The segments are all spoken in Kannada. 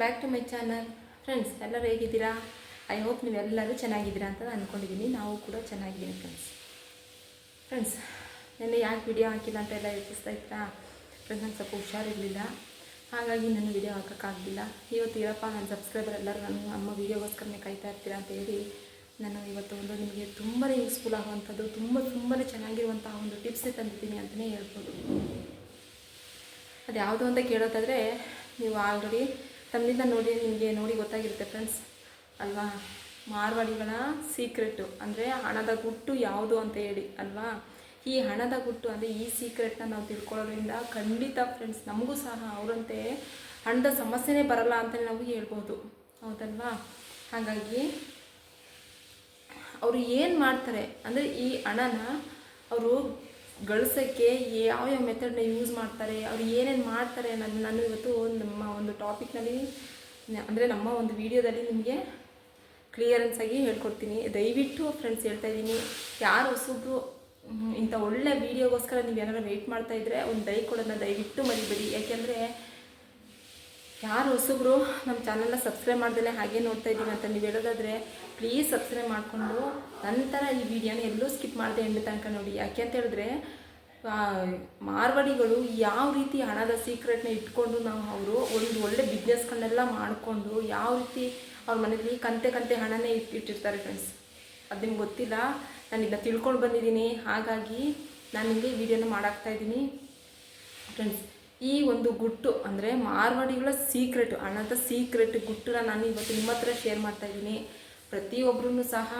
Back to my channel friends ಎಲ್ಲರೂ ಹೇಗಿದ್ದೀರಾ? ಐ ಹೋಪ್ ನೀವೆಲ್ಲರೂ ಚೆನ್ನಾಗಿದ್ದೀರಾ ಅಂತ ಅಂದ್ಕೊಂಡಿದ್ದೀನಿ ನಾವು ಕೂಡ ಚೆನ್ನಾಗಿದ್ದೀನಿ ಫ್ರೆಂಡ್ಸ್ ಫ್ರೆಂಡ್ಸ್ ನೆನ್ನೆ ಯಾಕೆ ವಿಡಿಯೋ ಹಾಕಿಲ್ಲ ಅಂತ ಎಲ್ಲ ಯೋಚಿಸ್ತಾ ಇತ್ತಾ ಫ್ರೆಂಡ್ಸ್ ನಂಗೆ ಸ್ವಲ್ಪ ಹುಷಾರಿರಲಿಲ್ಲ. ಹಾಗಾಗಿ ನಾನು ವಿಡಿಯೋ ಹಾಕೋಕ್ಕಾಗಲಿಲ್ಲ. ಇವತ್ತು ಇರಪ್ಪ, ನನ್ನ ಸಬ್ಸ್ಕ್ರೈಬರ್ ಎಲ್ಲರೂ ನಾನು ನಮ್ಮ ವೀಡಿಯೋಗೋಸ್ಕರನೇ ಕಾಯ್ತಾ ಇರ್ತೀರಾ ಅಂತ ಹೇಳಿ ನಾನು ಇವತ್ತು ಒಂದು ನಿಮಗೆ ತುಂಬಾ ಯೂಸ್ಫುಲ್ ಆಗುವಂಥದ್ದು, ತುಂಬ ತುಂಬಾ ಚೆನ್ನಾಗಿರುವಂಥ ಒಂದು ಟಿಪ್ಸೇ ತಂದಿದ್ದೀನಿ ಅಂತಲೇ ಹೇಳ್ಬೋದು. ಅದು ಯಾವುದು ಅಂತ ಕೇಳೋದಾದರೆ, ನೀವು ಆಲ್ರೆಡಿ ತಮ್ಮಿಂದ ನೋಡಿ, ನಿಮಗೆ ನೋಡಿ ಗೊತ್ತಾಗಿರುತ್ತೆ ಫ್ರೆಂಡ್ಸ್ ಅಲ್ವಾ? ಮಾರ್ವಾಡಿಗಳ ಸೀಕ್ರೆಟ್ಟು ಅಂದರೆ ಹಣದ ಗುಟ್ಟು ಯಾವುದು ಅಂತ ಹೇಳಿ, ಅಲ್ವಾ? ಈ ಹಣದ ಗುಟ್ಟು ಅಂದರೆ ಈ ಸೀಕ್ರೆಟ್ನ ನಾವು ತಿಳ್ಕೊಳ್ಳೋದ್ರಿಂದ ಖಂಡಿತ ಫ್ರೆಂಡ್ಸ್ ನಮಗೂ ಸಹ ಅವರಂತೆ ಹಣದ ಸಮಸ್ಯೆನೇ ಬರಲ್ಲ ಅಂತ ನಾವು ಹೇಳ್ಬೋದು. ಹೌದಲ್ವಾ? ಹಾಗಾಗಿ ಅವರು ಏನು ಮಾಡ್ತಾರೆ ಅಂದರೆ ಈ ಹಣನ ಅವರು ಗಳಿಸೋಕ್ಕೆ ಯಾವ ಯಾವ ಮೆಥಡ್ನ ಯೂಸ್ ಮಾಡ್ತಾರೆ, ಅವ್ರು ಏನೇನು ಮಾಡ್ತಾರೆ ನನ್ನ ನಾನು ಇವತ್ತು ನಮ್ಮ ಒಂದು ಟಾಪಿಕ್ನಲ್ಲಿ ಅಂದರೆ ನಮ್ಮ ಒಂದು ವಿಡಿಯೋದಲ್ಲಿ ನಿಮಗೆ ಕ್ಲಿಯರೆನ್ಸ್ ಆಗಿ ಹೇಳ್ಕೊಡ್ತೀನಿ. ದಯವಿಟ್ಟು ಫ್ರೆಂಡ್ಸ್ ಹೇಳ್ತಾ ಇದ್ದೀನಿ. ಯಾರು ಹೊಸಬ್ರು ಇಂಥ ಒಳ್ಳೆ ವೀಡಿಯೋಗೋಸ್ಕರ ನೀವು ಏನಾರು ವೆಯ್ಟ್ ಮಾಡ್ತಾ ಇದ್ದರೆ ಒಂದು ದಯ ಕೊಡೋದನ್ನ ದಯವಿಟ್ಟು ಮರಿಬೇಡಿ. ಯಾಕೆಂದರೆ ಯಾರು ಹೊಸಬ್ರು ನಮ್ಮ ಚಾನಲ್ನ ಸಬ್ಸ್ಕ್ರೈಬ್ ಮಾಡ್ದಲ್ಲೇ ಹಾಗೆ ನೋಡ್ತಾ ಇದ್ದೀನಿ ಅಂತ ನೀವು ಹೇಳೋದಾದರೆ ಪ್ಲೀಸ್ ಸಬ್ಸ್ಕ್ರೈಬ್ ಮಾಡಿಕೊಂಡು ನಂತರ ಈ ವಿಡಿಯೋನ ಎಲ್ಲೂ ಸ್ಕಿಪ್ ಮಾಡಿದೆ ಎಂಡ್ ತನಕ ನೋಡಿ. ಯಾಕೆ ಅಂತ ಹೇಳಿದ್ರೆ ಮಾರ್ವಾಡಿಗಳು ಯಾವ ರೀತಿ ಹಣದ ಸೀಕ್ರೆಟ್ನ ಇಟ್ಕೊಂಡು ನಾವು ಅವರು ಒಂದು ಒಳ್ಳೆ ಬಿಸ್ನೆಸ್ಗಳನ್ನೆಲ್ಲ ಮಾಡಿಕೊಂಡು ಯಾವ ರೀತಿ ಅವ್ರ ಮನೇಲಿ ಕಂತೆ ಕಂತೆ ಹಣನೇ ಇಟ್ಟು ಇಟ್ಟಿರ್ತಾರೆ ಫ್ರೆಂಡ್ಸ್ ಅದು ನಿಮ್ಗೆ ಗೊತ್ತಿಲ್ಲ, ನಾನು ಇದನ್ನ ತಿಳ್ಕೊಂಡು ಬಂದಿದ್ದೀನಿ. ಹಾಗಾಗಿ ನಾನು ನಿಮಗೆ ವಿಡಿಯೋನ ಮಾಡಾಕ್ತಾ ಇದ್ದೀನಿ. ಫ್ರೆಂಡ್ಸ್ ಈ ಒಂದು ಗುಟ್ಟು ಅಂದರೆ ಮಾರ್ವಾಡಿಗಳ ಸೀಕ್ರೆಟ್ ಹಣದ ಸೀಕ್ರೆಟ್ ಗುಟ್ಟನ್ನ ನಾನು ಇವತ್ತು ನಿಮ್ಮ ಹತ್ರ ಶೇರ್ ಮಾಡ್ತಾ ಇದ್ದೀನಿ. ಪ್ರತಿಯೊಬ್ಬರೂ ಸಹ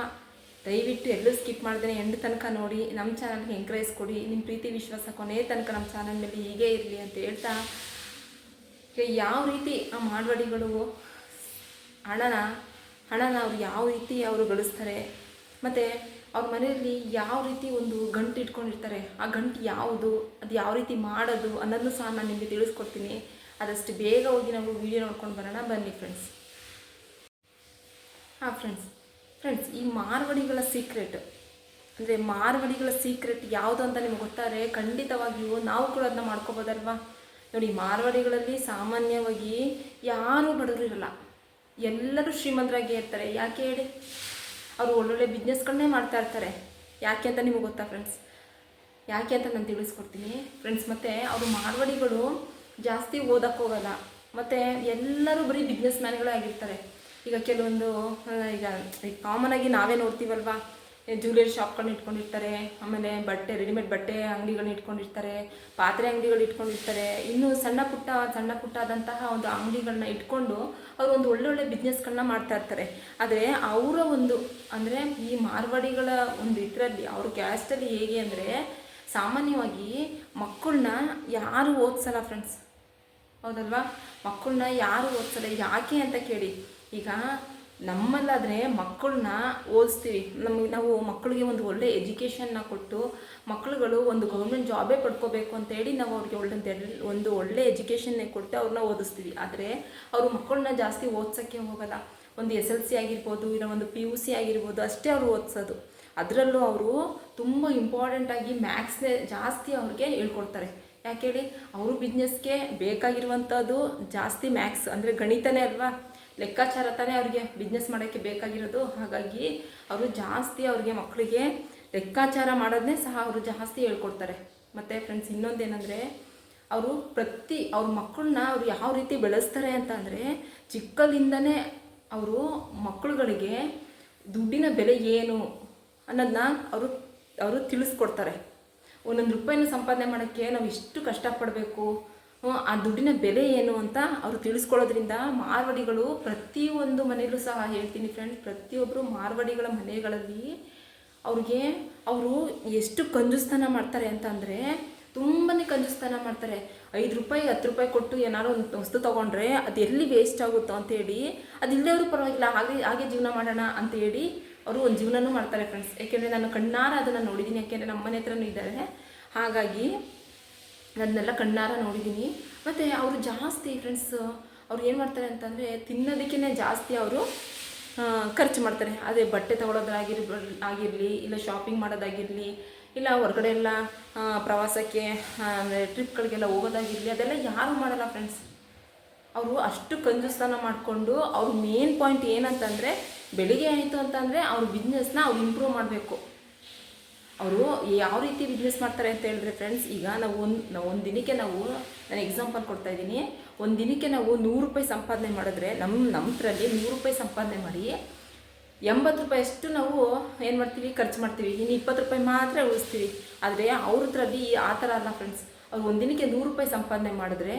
ದಯವಿಟ್ಟು ಎಲ್ಲೂ ಸ್ಕಿಪ್ ಮಾಡಿದ್ರೆ ಎಂಡ್ ತನಕ ನೋಡಿ. ನಮ್ಮ ಚಾನಲ್ಗೆ ಎಂಕರೇಜ್ ಕೊಡಿ. ನಿಮ್ಮ ಪ್ರೀತಿ, ವಿಶ್ವಾಸ ಕೊನೆ ತನಕ ನಮ್ಮ ಚಾನಲ್ ಮೇಲೆ ಹೀಗೆ ಇರಲಿ ಅಂತ ಹೇಳ್ತಾ ಯಾವ ರೀತಿ ಆ ಮಾರ್ವಾಡಿಗಳು ಹಣನ ಹಣನ ಅವ್ರು ಯಾವ ರೀತಿ ಅವರು ಗಳಿಸ್ತಾರೆ. ಮತ್ತು ಅವ್ರ ಮನೆಯಲ್ಲಿ ಯಾವ ರೀತಿ ಒಂದು ಗಂಟು ಇಟ್ಕೊಂಡಿರ್ತಾರೆ, ಆ ಗಂಟು ಯಾವುದು, ಅದು ಯಾವ ರೀತಿ ಮಾಡೋದು ಅನ್ನೋದನ್ನು ಸಹ ನಾನು ನಿಮಗೆ ತಿಳಿಸ್ಕೊಡ್ತೀನಿ. ಅದಷ್ಟು ಬೇಗ ಹೋಗಿ ನಾವು ವಿಡಿಯೋ ನೋಡ್ಕೊಂಡು ಬರೋಣ. ಬನ್ನಿ ಫ್ರೆಂಡ್ಸ್ ಹಾಂ ಫ್ರೆಂಡ್ಸ್ ಫ್ರೆಂಡ್ಸ್ ಈ ಮಾರ್ವಡಿಗಳ ಸೀಕ್ರೆಟ್ ಅಂದರೆ ಮಾರ್ವಡಿಗಳ ಸೀಕ್ರೆಟ್ ಯಾವುದು ಅಂತ ನಿಮ್ಗೆ ಗೊತ್ತಾರೆ? ಖಂಡಿತವಾಗಿಯೂ ನಾವು ಕೂಡ ಅದನ್ನ ಮಾಡ್ಕೋಬೋದಲ್ವಾ? ನೋಡಿ ಮಾರ್ವಾಡಿಗಳಲ್ಲಿ ಸಾಮಾನ್ಯವಾಗಿ ಯಾರೂ ಬಡವರು ಇರಲ್ಲ. ಎಲ್ಲರೂ ಶ್ರೀಮಂತರಾಗಿ ಇರ್ತಾರೆ. ಯಾಕೆ ಹೇಳಿ? ಅವರು ಒಳ್ಳೊಳ್ಳೆ ಬಿಸ್ನೆಸ್ಗಳನ್ನೇ ಮಾಡ್ತಾ ಇರ್ತಾರೆ. ಯಾಕೆ ಅಂತ ನಿಮಗೆ ಗೊತ್ತಾ ಫ್ರೆಂಡ್ಸ್ ಯಾಕೆ ಅಂತ ನಾನು ತಿಳಿಸ್ಕೊಡ್ತೀನಿ. ಫ್ರೆಂಡ್ಸ್ ಮತ್ತು ಅವರು ಮಾರ್ವಾಡಿಗಳು ಜಾಸ್ತಿ ಓದಕ್ಕೆ ಹೋಗಲ್ಲ. ಮತ್ತು ಎಲ್ಲರೂ ಬರೀ ಬಿಸ್ನೆಸ್ ಮ್ಯಾನ್ಗಳೇ ಆಗಿರ್ತಾರೆ. ಈಗ ಕೆಲವೊಂದು ಈಗ ಕಾಮನ್ ಆಗಿ ನಾವೇ ನೋಡ್ತೀವಲ್ವಾ? ಜ್ಯುವೆಲರಿ ಶಾಪ್ಗಳನ್ನ ಇಟ್ಕೊಂಡಿರ್ತಾರೆ, ಆಮೇಲೆ ಬಟ್ಟೆ ರೆಡಿಮೇಡ್ ಬಟ್ಟೆ ಅಂಗಡಿಗಳನ್ನ ಇಟ್ಕೊಂಡಿರ್ತಾರೆ, ಪಾತ್ರೆ ಅಂಗಡಿಗಳು ಇಟ್ಕೊಂಡಿರ್ತಾರೆ. ಇನ್ನು ಸಣ್ಣ ಪುಟ್ಟ ಸಣ್ಣ ಪುಟ್ಟ ಆದಂತಹ ಒಂದು ಅಂಗಡಿಗಳನ್ನ ಇಟ್ಕೊಂಡು ಅವರು ಒಂದು ಒಳ್ಳೊಳ್ಳೆ ಬಿಸ್ನೆಸ್ಗಳನ್ನ ಮಾಡ್ತಾ ಇರ್ತಾರೆ. ಆದರೆ ಅವರ ಒಂದು, ಅಂದರೆ ಈ ಮಾರ್ವಾಡಿಗಳ ಒಂದು ಇದರಲ್ಲಿ ಅವ್ರ ಕ್ಯಾಸ್ಟಲ್ಲಿ ಹೇಗೆ ಅಂದರೆ ಸಾಮಾನ್ಯವಾಗಿ ಮಕ್ಕಳನ್ನ ಯಾರು ಓದಿಸಲ್ಲ ಫ್ರೆಂಡ್ಸ್ ಹೌದಲ್ವಾ? ಮಕ್ಕಳನ್ನ ಯಾರು ಓದಿಸಲ್ಲ? ಯಾಕೆ ಅಂತ ಕೇಳಿ. ಈಗ ನಮ್ಮಲ್ಲಾದರೆ ಮಕ್ಕಳನ್ನ ಓದಿಸ್ತೀವಿ. ನಮಗೆ ನಾವು ಮಕ್ಕಳಿಗೆ ಒಂದು ಒಳ್ಳೆ ಎಜುಕೇಷನ್ನ ಕೊಟ್ಟು ಮಕ್ಕಳುಗಳು ಒಂದು ಗೌರ್ಮೆಂಟ್ ಜಾಬೇ ಪಡ್ಕೋಬೇಕು ಅಂತೇಳಿ ನಾವು ಅವ್ರಿಗೆ ಒಳ್ಳೆ ಒಂದು ಒಳ್ಳೆ ಎಜುಕೇಷನ್ನೇ ಕೊಟ್ಟು ಅವ್ರನ್ನ ಓದಿಸ್ತೀವಿ. ಆದರೆ ಅವರು ಮಕ್ಕಳನ್ನ ಜಾಸ್ತಿ ಓದ್ಸೋಕ್ಕೆ ಹೋಗಲ್ಲ. ಒಂದು ಎಸ್ ಎಲ್ ಸಿ ಆಗಿರ್ಬೋದು, ಇಲ್ಲ ಒಂದು ಪಿ ಯು ಸಿ ಆಗಿರ್ಬೋದು, ಅಷ್ಟೇ ಅವರು ಓದಿಸೋದು. ಅದರಲ್ಲೂ ಅವರು ತುಂಬ ಇಂಪಾರ್ಟೆಂಟಾಗಿ ಮ್ಯಾಥ್ಸ್ನೇ ಜಾಸ್ತಿ ಅವ್ರಿಗೆ ಹೇಳ್ಕೊಡ್ತಾರೆ. ಯಾಕೆ ಹೇಳಿ? ಅವರು ಬಿಸ್ನೆಸ್ಗೆ ಬೇಕಾಗಿರುವಂಥದ್ದು ಜಾಸ್ತಿ ಮ್ಯಾಥ್ಸ್ ಅಂದರೆ ಗಣಿತನೇ ಅಲ್ವಾ? ಲೆಕ್ಕಾಚಾರ ತಾನೇ ಅವ್ರಿಗೆ ಬಿಸ್ನೆಸ್ ಮಾಡೋಕ್ಕೆ ಬೇಕಾಗಿರೋದು. ಹಾಗಾಗಿ ಅವರು ಜಾಸ್ತಿ ಅವ್ರಿಗೆ ಮಕ್ಕಳಿಗೆ ಲೆಕ್ಕಾಚಾರ ಮಾಡೋದನ್ನೇ ಸಹ ಅವರು ಜಾಸ್ತಿ ಹೇಳ್ಕೊಡ್ತಾರೆ. ಮತ್ತು ಫ್ರೆಂಡ್ಸ್ ಇನ್ನೊಂದೇನೆಂದರೆ ಅವರು ಪ್ರತಿ ಅವ್ರ ಮಕ್ಕಳನ್ನ ಅವ್ರು ಯಾವ ರೀತಿ ಬೆಳೆಸ್ತಾರೆ ಅಂತ ಅಂದರೆ ಅವರು ಮಕ್ಕಳುಗಳಿಗೆ ದುಡ್ಡಿನ ಬೆಲೆ ಏನು ಅನ್ನೋದನ್ನ ಅವರು ಅವರು ತಿಳಿಸ್ಕೊಡ್ತಾರೆ. ಒಂದೊಂದು ರೂಪಾಯಿನ ಸಂಪಾದನೆ ಮಾಡೋಕ್ಕೆ ನಾವು ಇಷ್ಟು ಕಷ್ಟಪಡಬೇಕು. ಆ ದುಡ್ಡಿನ ಬೆಲೆ ಏನು ಅಂತ ಅವರು ತಿಳಿಸ್ಕೊಳ್ಳೋದ್ರಿಂದ ಮಾರ್ವಾಡಿಗಳು ಪ್ರತಿಯೊಂದು ಮನೆಯಲ್ಲೂ ಸಹ ಹೇಳ್ತೀನಿ ಫ್ರೆಂಡ್ಸ್ ಪ್ರತಿಯೊಬ್ಬರು ಮಾರ್ವಾಡಿಗಳ ಮನೆಗಳಲ್ಲಿ ಅವ್ರಿಗೆ ಅವರು ಎಷ್ಟು ಕಂಜುಸ್ತಾನ ಮಾಡ್ತಾರೆ ಅಂತ ಅಂದರೆ ತುಂಬಾ ಕಂಜುಸ್ತಾನ ಮಾಡ್ತಾರೆ. ಐದು ರೂಪಾಯಿ, ಹತ್ತು ರೂಪಾಯಿ ಕೊಟ್ಟು ಏನಾದ್ರು ಒಂದು ವಸ್ತು ತೊಗೊಂಡ್ರೆ ಅದು ಎಲ್ಲಿ ವೇಸ್ಟ್ ಆಗುತ್ತೋ ಅಂತೇಳಿ ಅದು ಇಲ್ಲದವರು ಪರವಾಗಿಲ್ಲ, ಹಾಗೆ ಹಾಗೆ ಜೀವನ ಮಾಡೋಣ ಅಂತ ಹೇಳಿ ಅವರು ಒಂದು ಜೀವನನೂ ಮಾಡ್ತಾರೆ ಫ್ರೆಂಡ್ಸ್ ಯಾಕೆಂದರೆ ನಾನು ಕಣ್ಣಾರ ಅದನ್ನು ನೋಡಿದ್ದೀನಿ ಯಾಕೆಂದರೆ ನಮ್ಮ ಮನೆ ಹತ್ರನೂ ಇದ್ದಾರೆ. ಹಾಗಾಗಿ ಅದನ್ನೆಲ್ಲ ಕಣ್ಣಾರ ನೋಡಿದ್ದೀನಿ ಮತ್ತು ಅವರು ಜಾಸ್ತಿ ಫ್ರೆಂಡ್ಸ್ ಅವ್ರು ಏನು ಮಾಡ್ತಾರೆ ಅಂತಂದರೆ ತಿನ್ನೋದಕ್ಕೇ ಜಾಸ್ತಿ ಅವರು ಖರ್ಚು ಮಾಡ್ತಾರೆ. ಅದೇ ಬಟ್ಟೆ ತೊಗೊಳೋದಾಗಿರ್, ಆಗಿರಲಿ, ಇಲ್ಲ ಶಾಪಿಂಗ್ ಮಾಡೋದಾಗಿರಲಿ, ಇಲ್ಲ ಹೊರಗಡೆ ಎಲ್ಲ ಪ್ರವಾಸಕ್ಕೆ ಅಂದರೆ ಟ್ರಿಪ್ಗಳಿಗೆಲ್ಲ ಹೋಗೋದಾಗಿರಲಿ, ಅದೆಲ್ಲ ಯಾರು ಮಾಡಲ್ಲ ಫ್ರೆಂಡ್ಸ್ ಅವರು ಅಷ್ಟು ಕಂಜುಸ್ತಾನ ಮಾಡಿಕೊಂಡು ಅವ್ರ ಮೇನ್ ಪಾಯಿಂಟ್ ಏನಂತಂದರೆ, ಬೆಳಿಗ್ಗೆ ಆಯಿತು ಅಂತಂದರೆ ಅವ್ರ ಬಿಸ್ನೆಸ್ನ ಅವ್ರು ಇಂಪ್ರೂವ್ ಮಾಡಬೇಕು. ಅವರು ಯಾವ ರೀತಿ ಬಿಸ್ನೆಸ್ ಮಾಡ್ತಾರೆ ಅಂತ ಹೇಳಿದ್ರೆ ಫ್ರೆಂಡ್ಸ್ ಈಗ ನಾವು ಒಂದು ನಾವು ಒಂದು ದಿನಕ್ಕೆ ನಾವು ನಾನು ಎಕ್ಸಾಂಪಲ್ ಕೊಡ್ತಾ ಇದ್ದೀನಿ. ಒಂದು ದಿನಕ್ಕೆ ನಾವು ನೂರು ರೂಪಾಯಿ ಸಂಪಾದನೆ ಮಾಡಿದ್ರೆ ನಮ್ಮ ನಮ್ಮದ್ರಲ್ಲಿ ನೂರು ರೂಪಾಯಿ ಸಂಪಾದನೆ ಮಾಡಿ ಎಂಬತ್ತು ರೂಪಾಯಿ ಅಷ್ಟು ನಾವು ಏನು ಮಾಡ್ತೀವಿ? ಖರ್ಚು ಮಾಡ್ತೀವಿ. ಇನ್ನು ಇಪ್ಪತ್ತು ರೂಪಾಯಿ ಮಾತ್ರ ಉಳಿಸ್ತೀವಿ. ಆದರೆ ಅವ್ರದ್ರಲ್ಲಿ ಆ ಥರ ಅಲ್ಲ ಫ್ರೆಂಡ್ಸ್ ಅವ್ರು ಒಂದು ದಿನಕ್ಕೆ ನೂರು ರೂಪಾಯಿ ಸಂಪಾದನೆ ಮಾಡಿದ್ರೆ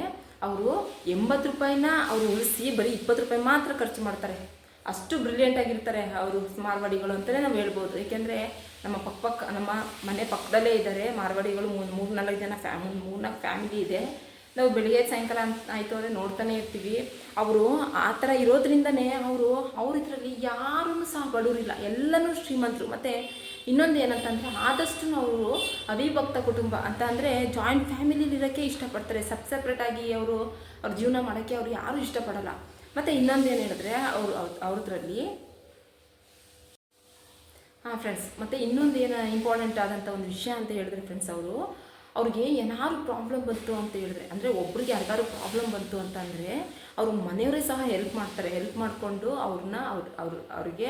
ಅವರು ಎಂಬತ್ತು ರೂಪಾಯಿನ ಅವರು ಉಳಿಸಿ ಬರೀ ಇಪ್ಪತ್ತು ರೂಪಾಯಿ ಮಾತ್ರ ಖರ್ಚು ಮಾಡ್ತಾರೆ. ಅಷ್ಟು ಬ್ರಿಲಿಯಂಟ್ ಆಗಿರ್ತಾರೆ ಅವರು ಮಾರ್ವಾಡಿಗಳು ಅಂತಲೇ ನಾವು ಹೇಳ್ಬೋದು. ಏಕೆಂದರೆ ನಮ್ಮ ಪಕ್ಕ ಪಕ್ಕ ನಮ್ಮ ಮನೆ ಪಕ್ಕದಲ್ಲೇ ಇದ್ದಾರೆ. ಮಾರ್ವಾಡಿಗಳು ಮೂರು ಮೂರು ನಾಲ್ಕು ಜನ ಫ್ಯಾಮ್ ಮೂರು ನಾಲ್ಕು ಫ್ಯಾಮಿಲಿ ಇದೆ. ನಾವು ಬೆಳಿಗ್ಗೆ ಸಾಯಂಕಾಲ ಅಂತ ಆಯಿತು ಅಂದರೆ ನೋಡ್ತಾನೆ ಇರ್ತೀವಿ. ಅವರು ಆ ಥರ ಇರೋದ್ರಿಂದನೇ ಅವರು ಅವ್ರ ಇದರಲ್ಲಿ ಯಾರೂ ಸಹ ಬಡವರಿಲ್ಲ. ಎಲ್ಲನೂ ಶ್ರೀಮಂತರು. ಮತ್ತು ಇನ್ನೊಂದು ಏನಂತಂದರೆ ಆದಷ್ಟು ನಾವು ಅವಿಭಕ್ತ ಕುಟುಂಬ ಅಂತ ಅಂದರೆ ಜಾಯಿಂಟ್ ಫ್ಯಾಮಿಲಿಲಿ ಇರೋಕ್ಕೆ ಇಷ್ಟಪಡ್ತಾರೆ. ಸಪ್ ಸಪ್ರೇಟಾಗಿ ಅವರು ಅವ್ರ ಜೀವನ ಮಾಡೋಕ್ಕೆ ಅವರು ಯಾರೂ ಇಷ್ಟಪಡಲ್ಲ. ಮತ್ತು ಇನ್ನೊಂದು ಏನು ಹೇಳಿದ್ರೆ ಅವರು, ಅವ್ರದ್ರಲ್ಲಿ ಹಾಂ ಫ್ರೆಂಡ್ಸ್ ಮತ್ತು ಇನ್ನೊಂದು ಏನು ಇಂಪಾರ್ಟೆಂಟ್ ಆದಂಥ ಒಂದು ವಿಷಯ ಅಂತ ಹೇಳಿದ್ರೆ ಫ್ರೆಂಡ್ಸ್ ಅವರು, ಅವ್ರಿಗೆ ಏನಾದ್ರು ಪ್ರಾಬ್ಲಮ್ ಬಂತು ಅಂತ ಹೇಳಿದ್ರೆ, ಅಂದರೆ ಒಬ್ರಿಗೆ ಯಾರಿಗಾದ್ರು ಪ್ರಾಬ್ಲಮ್ ಬಂತು ಅಂತಂದರೆ ಅವರು ಮನೆಯವರೇ ಸಹ ಹೆಲ್ಪ್ ಮಾಡ್ತಾರೆ. ಹೆಲ್ಪ್ ಮಾಡಿಕೊಂಡು ಅವ್ರನ್ನ ಅವ್ರ ಅವ್ರ ಅವ್ರಿಗೆ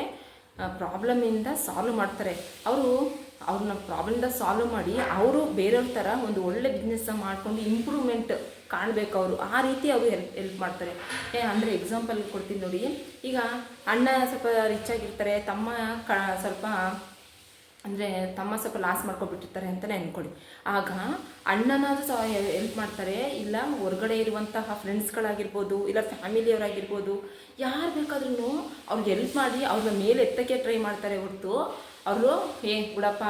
ಪ್ರಾಬ್ಲಮಿಂದ ಸಾಲ್ವ್ ಮಾಡ್ತಾರೆ. ಅವರು ಅವ್ರನ್ನ ಪ್ರಾಬ್ಲಮ್ನ ಸಾಲ್ವ್ ಮಾಡಿ ಅವರು ಬೇರೆಯವ್ರ ಥರ ಒಂದು ಒಳ್ಳೆ ಬಿಸ್ನೆಸ್ನ ಮಾಡ್ಕೊಂಡು ಇಂಪ್ರೂವ್ಮೆಂಟ್ ಕಾಣಬೇಕು ಅವರು. ಆ ರೀತಿ ಅವರು ಹೆಲ್ಪ್ ಹೆಲ್ಪ್ ಮಾಡ್ತಾರೆ. ಏ, ಅಂದರೆ ಎಕ್ಸಾಂಪಲ್ ಕೊಡ್ತೀನಿ ನೋಡಿ. ಈಗ ಅಣ್ಣ ಸ್ವಲ್ಪ ರಿಚ್ ಆಗಿರ್ತಾರೆ, ತಮ್ಮ ಕ, ಸ್ವಲ್ಪ, ಅಂದರೆ ತಮ್ಮ ಸ್ವಲ್ಪ ಲಾಸ್ ಮಾಡ್ಕೊಬಿಟ್ಟಿರ್ತಾರೆ ಅಂತಲೇ ಅಂದ್ಕೊಳ್ಳಿ ಆಗ ಅಣ್ಣನಾದರೂ ಸಹ ಹೆಲ್ಪ್ ಮಾಡ್ತಾರೆ. ಇಲ್ಲ, ಹೊರಗಡೆ ಇರುವಂತಹ ಫ್ರೆಂಡ್ಸ್ಗಳಾಗಿರ್ಬೋದು ಇಲ್ಲ ಫ್ಯಾಮಿಲಿಯವರಾಗಿರ್ಬೋದು ಯಾರು ಬೇಕಾದ್ರೂ ಅವ್ರಿಗೆ ಹೆಲ್ಪ್ ಮಾಡಿ ಅವ್ರನ್ನ ಮೇಲೆ ಎತ್ತಕ್ಕೆ ಟ್ರೈ ಮಾಡ್ತಾರೆ ಹೊರತು. ಅವರು, ಏ, ಬಿಡಪ್ಪ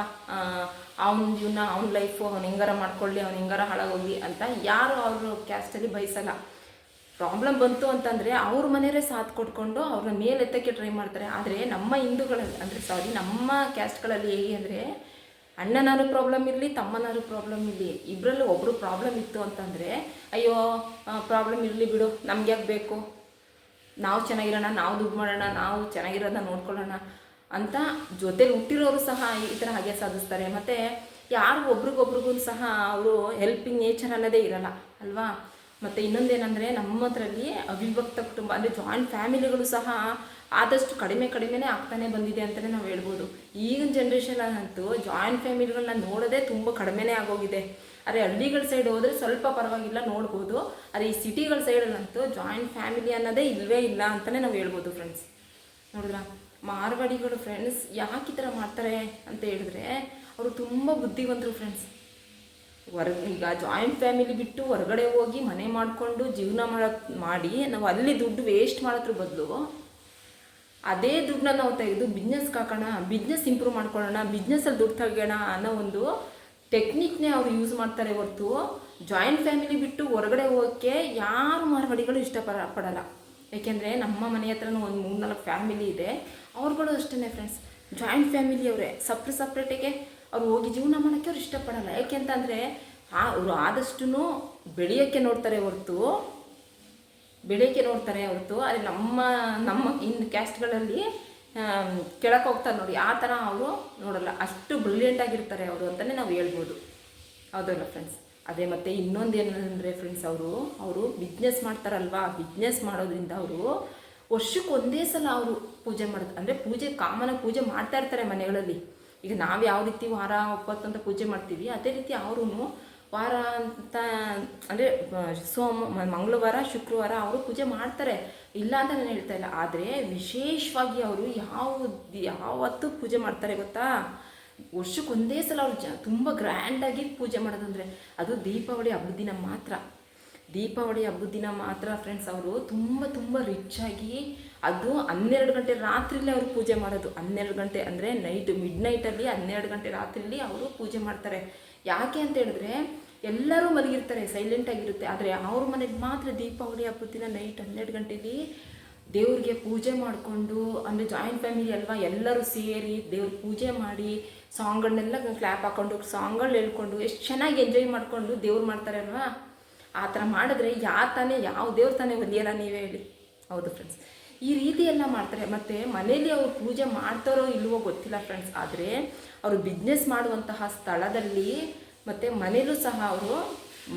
ಅವನ ಜೀವನ, ಅವ್ನ ಲೈಫು ಅವ್ನು ಹೆಂಗಾರ ಮಾಡ್ಕೊಳ್ಳಿ, ಅವ್ನು ಹೆಂಗಾರ ಹಾಳಾಗೋಗಿ ಅಂತ ಯಾರು ಅವರು ಕ್ಯಾಸ್ಟಲ್ಲಿ ಬಯಸಲ್ಲ ಪ್ರಾಬ್ಲಮ್ ಬಂತು ಅಂತಂದರೆ ಅವ್ರ ಮನೆಯವರೇ ಸಾಥ್ ಕೊಟ್ಕೊಂಡು ಅವ್ರನ್ನ ಮೇಲೆತ್ತಕ್ಕೆ ಟ್ರೈ ಮಾಡ್ತಾರೆ. ಆದರೆ ನಮ್ಮ ಹಿಂದೂಗಳಲ್ಲಿ, ಅಂದರೆ ಸಾರಿ ನಮ್ಮ ಕ್ಯಾಸ್ಟ್ಗಳಲ್ಲಿ ಹೇಗೆ ಅಂದರೆ, ಅಣ್ಣನಾರು ಪ್ರಾಬ್ಲಮ್ ಇರಲಿ, ತಮ್ಮನಾರು ಪ್ರಾಬ್ಲಮ್ ಇರಲಿ ಇಬ್ಬರಲ್ಲೂ ಒಬ್ಬರು ಪ್ರಾಬ್ಲಮ್ ಇತ್ತು ಅಂತಂದರೆ, ಅಯ್ಯೋ ಪ್ರಾಬ್ಲಮ್ ಇರಲಿ ಬಿಡು ನಮ್ಗೆ ಯಾಕೆ ಬೇಕು? ನಾವು ಚೆನ್ನಾಗಿರೋಣ, ನಾವು ದುಡ್ಡು ಮಾಡೋಣ, ನಾವು ಚೆನ್ನಾಗಿರೋದನ್ನ ನೋಡ್ಕೊಳ್ಳೋಣ ಅಂತ ಜೊತೆಲಿ ಹುಟ್ಟಿರೋರು ಸಹ ಈ ಥರ ಹಾಗೆ ಸಾಧಿಸ್ತಾರೆ. ಮತ್ತು ಯಾರು ಒಬ್ರಿಗೊಬ್ರಿಗೂ ಸಹ ಅವರು ಹೆಲ್ಪಿಂಗ್ ನೇಚರ್ ಅನ್ನೋದೇ ಇರಲ್ಲ, ಅಲ್ವಾ? ಮತ್ತು ಇನ್ನೊಂದೇನೆಂದರೆ ನಮ್ಮ ಹತ್ರಲ್ಲಿ ಅವಿಭಕ್ತ ಕುಟುಂಬ, ಅಂದರೆ ಜಾಯಿಂಟ್ ಫ್ಯಾಮಿಲಿಗಳು ಸಹ ಆದಷ್ಟು ಕಡಿಮೆ ಕಡಿಮೆನೇ ಆಗ್ತಾನೆ ಬಂದಿದೆ ಅಂತಲೇ ನಾವು ಹೇಳ್ಬೋದು. ಈಗಿನ ಜನ್ರೇಷನಲ್ಲಂತೂ ಜಾಯಿಂಟ್ ಫ್ಯಾಮಿಲಿಗಳನ್ನ ನೋಡೋದೇ ತುಂಬ ಕಡಿಮೆನೇ ಆಗೋಗಿದೆ. ಆದರೆ ಹಳ್ಳಿಗಳ ಸೈಡ್ ಹೋದರೆ ಸ್ವಲ್ಪ ಪರವಾಗಿಲ್ಲ, ನೋಡ್ಬೋದು. ಆದರೆ ಈ ಸಿಟಿಗಳ ಸೈಡಲ್ಲಂತೂ ಜಾಯಿಂಟ್ ಫ್ಯಾಮಿಲಿ ಅನ್ನೋದೇ ಇಲ್ಲವೇ ಇಲ್ಲ ಅಂತಲೇ ನಾವು ಹೇಳ್ಬೋದು ಫ್ರೆಂಡ್ಸ್ ನೋಡಿದ್ರಾ? ಮಾರ್ವಾಡಿಗಳು ಫ್ರೆಂಡ್ಸ್ ಯಾಕೆ ಈ ಥರ ಮಾಡ್ತಾರೆ ಅಂತ ಹೇಳಿದ್ರೆ ಅವರು ತುಂಬ ಬುದ್ಧಿವಂತರು ಫ್ರೆಂಡ್ಸ್ ಹೊರ, ಈಗ ಜಾಯಿಂಟ್ ಫ್ಯಾಮಿಲಿ ಬಿಟ್ಟು ಹೊರಗಡೆ ಹೋಗಿ ಮನೆ ಮಾಡಿಕೊಂಡು ಜೀವನ ಮಾಡೋ, ಮಾಡಿ ನಾವು ಅಲ್ಲಿ ದುಡ್ಡು ವೇಸ್ಟ್ ಮಾಡೋದ್ರ ಬದಲು ಅದೇ ದುಡ್ಡನ್ನ ನಾವು ತೆಗೆದು ಬಿಸ್ನೆಸ್ಗೆ ಹಾಕೋಣ ಬಿಸ್ನೆಸ್ ಇಂಪ್ರೂವ್ ಮಾಡ್ಕೊಳ್ಳೋಣ ಬಿಸ್ನೆಸ್ಸಲ್ಲಿ ದುಡ್ಡು ತೆಗೋಣ ಅನ್ನೋ ಒಂದು ಟೆಕ್ನಿಕ್ನೇ ಅವರು ಯೂಸ್ ಮಾಡ್ತಾರೆ ಹೊರತು ಜಾಯಿಂಟ್ ಫ್ಯಾಮಿಲಿ ಬಿಟ್ಟು ಹೊರಗಡೆ ಹೋಗೋಕ್ಕೆ ಯಾರು ಮಾರ್ವಾಡಿಗಳು ಇಷ್ಟಪಡ, ಪಡಲ್ಲ. ಏಕೆಂದರೆ ನಮ್ಮ ಮನೆ ಹತ್ರನೂ ಒಂದು ಮೂರು ನಾಲ್ಕು ಫ್ಯಾಮಿಲಿ ಇದೆ. ಅವ್ರುಗಳು ಅಷ್ಟೇ ಫ್ರೆಂಡ್ಸ್ ಜಾಯಿಂಟ್ ಫ್ಯಾಮಿಲಿಯವರೇ ಸಪ್ರೇಟ್ ಸಪ್ರೇಟಿಗೆ ಅವ್ರು ಹೋಗಿ ಜೀವನ ಮಾಡೋಕ್ಕೆ ಅವ್ರು ಇಷ್ಟಪಡಲ್ಲ. ಯಾಕೆಂತಂದರೆ ಅವರು ಆದಷ್ಟು ಬೆಳೆಯೋಕ್ಕೆ ನೋಡ್ತಾರೆ ಹೊರತು, ಬೆಳೆಯೋಕ್ಕೆ ನೋಡ್ತಾರೆ ಹೊರತು, ಅಲ್ಲಿ ನಮ್ಮ ನಮ್ಮ ಇನ್ನು ಕ್ಯಾಸ್ಟ್ಗಳಲ್ಲಿ ಕೆಳಕ್ಕೆ ಹೋಗ್ತಾರೆ ನೋಡಿ, ಆ ಥರ ಅವರು ನೋಡಲ್ಲ. ಅಷ್ಟು ಬ್ರಿಲಿಯಂಟ್ ಆಗಿರ್ತಾರೆ ಅವರು ಅಂತಲೇ ನಾವು ಹೇಳ್ಬೋದು. ಹೌದಲ್ಲ ಫ್ರೆಂಡ್ಸ್ ಅದೇ ಮತ್ತು ಇನ್ನೊಂದು ಏನಂದರೆ ಫ್ರೆಂಡ್ಸ್ ಅವರು ಅವರು ಬಿಸ್ನೆಸ್ ಮಾಡ್ತಾರಲ್ವಾ? ಬಿಸ್ನೆಸ್ ಮಾಡೋದ್ರಿಂದ ಅವರು ವರ್ಷಕ್ಕೆ ಒಂದೇ ಸಲ ಅವರು ಪೂಜೆ ಮಾಡೋದು ಅಂದರೆ ಪೂಜೆ ಕಾಮನ ಪೂಜೆ ಮಾಡ್ತಾ ಇರ್ತಾರೆ ಮನೆಗಳಲ್ಲಿ. ಈಗ ನಾವು ಯಾವ ರೀತಿ ವಾರ ಒಪ್ಪತ್ತು ಅಂತ ಪೂಜೆ ಮಾಡ್ತೀವಿ, ಅದೇ ರೀತಿ ಅವರು ವಾರ ಅಂತ, ಅಂದರೆ ಸೋಮ ಮಂಗಳವಾರ, ಶುಕ್ರವಾರ ಅವರು ಪೂಜೆ ಮಾಡ್ತಾರೆ. ಇಲ್ಲ ಅಂತ ನಾನು ಹೇಳ್ತಾ ಇಲ್ಲ, ಆದರೆ ವಿಶೇಷವಾಗಿ ಅವರು ಯಾವ ಯಾವತ್ತು ಪೂಜೆ ಮಾಡ್ತಾರೆ ಗೊತ್ತಾ? ವರ್ಷಕ್ಕೊಂದೇ ಸಲ ಅವರು ಜ, ತುಂಬ ಗ್ರ್ಯಾಂಡಾಗಿ ಪೂಜೆ ಮಾಡೋದಂದರೆ ಅದು ದೀಪಾವಳಿ ಹಬ್ಬದ ದಿನ ಮಾತ್ರ. ದೀಪಾವಳಿ ಹಬ್ಬದ ದಿನ ಮಾತ್ರ ಫ್ರೆಂಡ್ಸ್ ಅವರು ತುಂಬ ತುಂಬ ರಿಚ್ ಆಗಿ ಅದು ಹನ್ನೆರಡು ಗಂಟೆ ರಾತ್ರಿಲೇ ಅವರು ಪೂಜೆ ಮಾಡೋದು. ಹನ್ನೆರಡು ಗಂಟೆ ಅಂದರೆ ನೈಟ್ ಮಿಡ್ ನೈಟಲ್ಲಿ ಹನ್ನೆರಡು ಗಂಟೆ ರಾತ್ರಿಲಿ ಅವರು ಪೂಜೆ ಮಾಡ್ತಾರೆ. ಯಾಕೆ ಅಂತ ಹೇಳಿದ್ರೆ ಎಲ್ಲರೂ ಮಲಗಿರ್ತಾರೆ ಸೈಲೆಂಟ್ ಆಗಿರುತ್ತೆ. ಆದರೆ ಅವ್ರ ಮನೆಗೆ ಮಾತ್ರ ದೀಪಾವಳಿ ಹಬ್ಬದ ದಿನ ನೈಟ್ ಹನ್ನೆರಡು ಗಂಟೆಲಿ ದೇವ್ರಿಗೆ ಪೂಜೆ ಮಾಡಿಕೊಂಡು, ಅಂದರೆ ಜಾಯಿಂಟ್ ಫ್ಯಾಮಿಲಿ ಅಲ್ವಾ, ಎಲ್ಲರೂ ಸೇರಿ ದೇವ್ರ ಪೂಜೆ ಮಾಡಿ ಸಾಂಗ್ಗಳನ್ನೆಲ್ಲ ಕ್ಲ್ಯಾಪ್ ಹಾಕೊಂಡು ಸಾಂಗ್ಗಳು ಹೇಳ್ಕೊಂಡು, ಎಷ್ಟು ಚೆನ್ನಾಗಿ ಎಂಜಾಯ್ ಮಾಡಿಕೊಂಡು ದೇವ್ರು ಮಾಡ್ತಾರೆ ಅಲ್ವಾ? ಆ ಥರ ಮಾಡಿದ್ರೆ ಯಾರು ತಾನೇ, ಯಾವ ದೇವ್ರ ತಾನೇ ಒಲಿಯಲ್ಲ ನೀವೇ ಹೇಳಿ. ಹೌದು ಫ್ರೆಂಡ್ಸ್ ಈ ರೀತಿ ಎಲ್ಲ ಮಾಡ್ತಾರೆ. ಮತ್ತು ಮನೇಲಿ ಅವ್ರು ಪೂಜೆ ಮಾಡ್ತಾರೋ ಇಲ್ವೋ ಗೊತ್ತಿಲ್ಲ ಫ್ರೆಂಡ್ಸ್ ಆದರೆ ಅವರು ಬಿಸ್ನೆಸ್ ಮಾಡುವಂತಹ ಸ್ಥಳದಲ್ಲಿ ಮತ್ತು ಮನೇಲೂ ಸಹ ಅವರು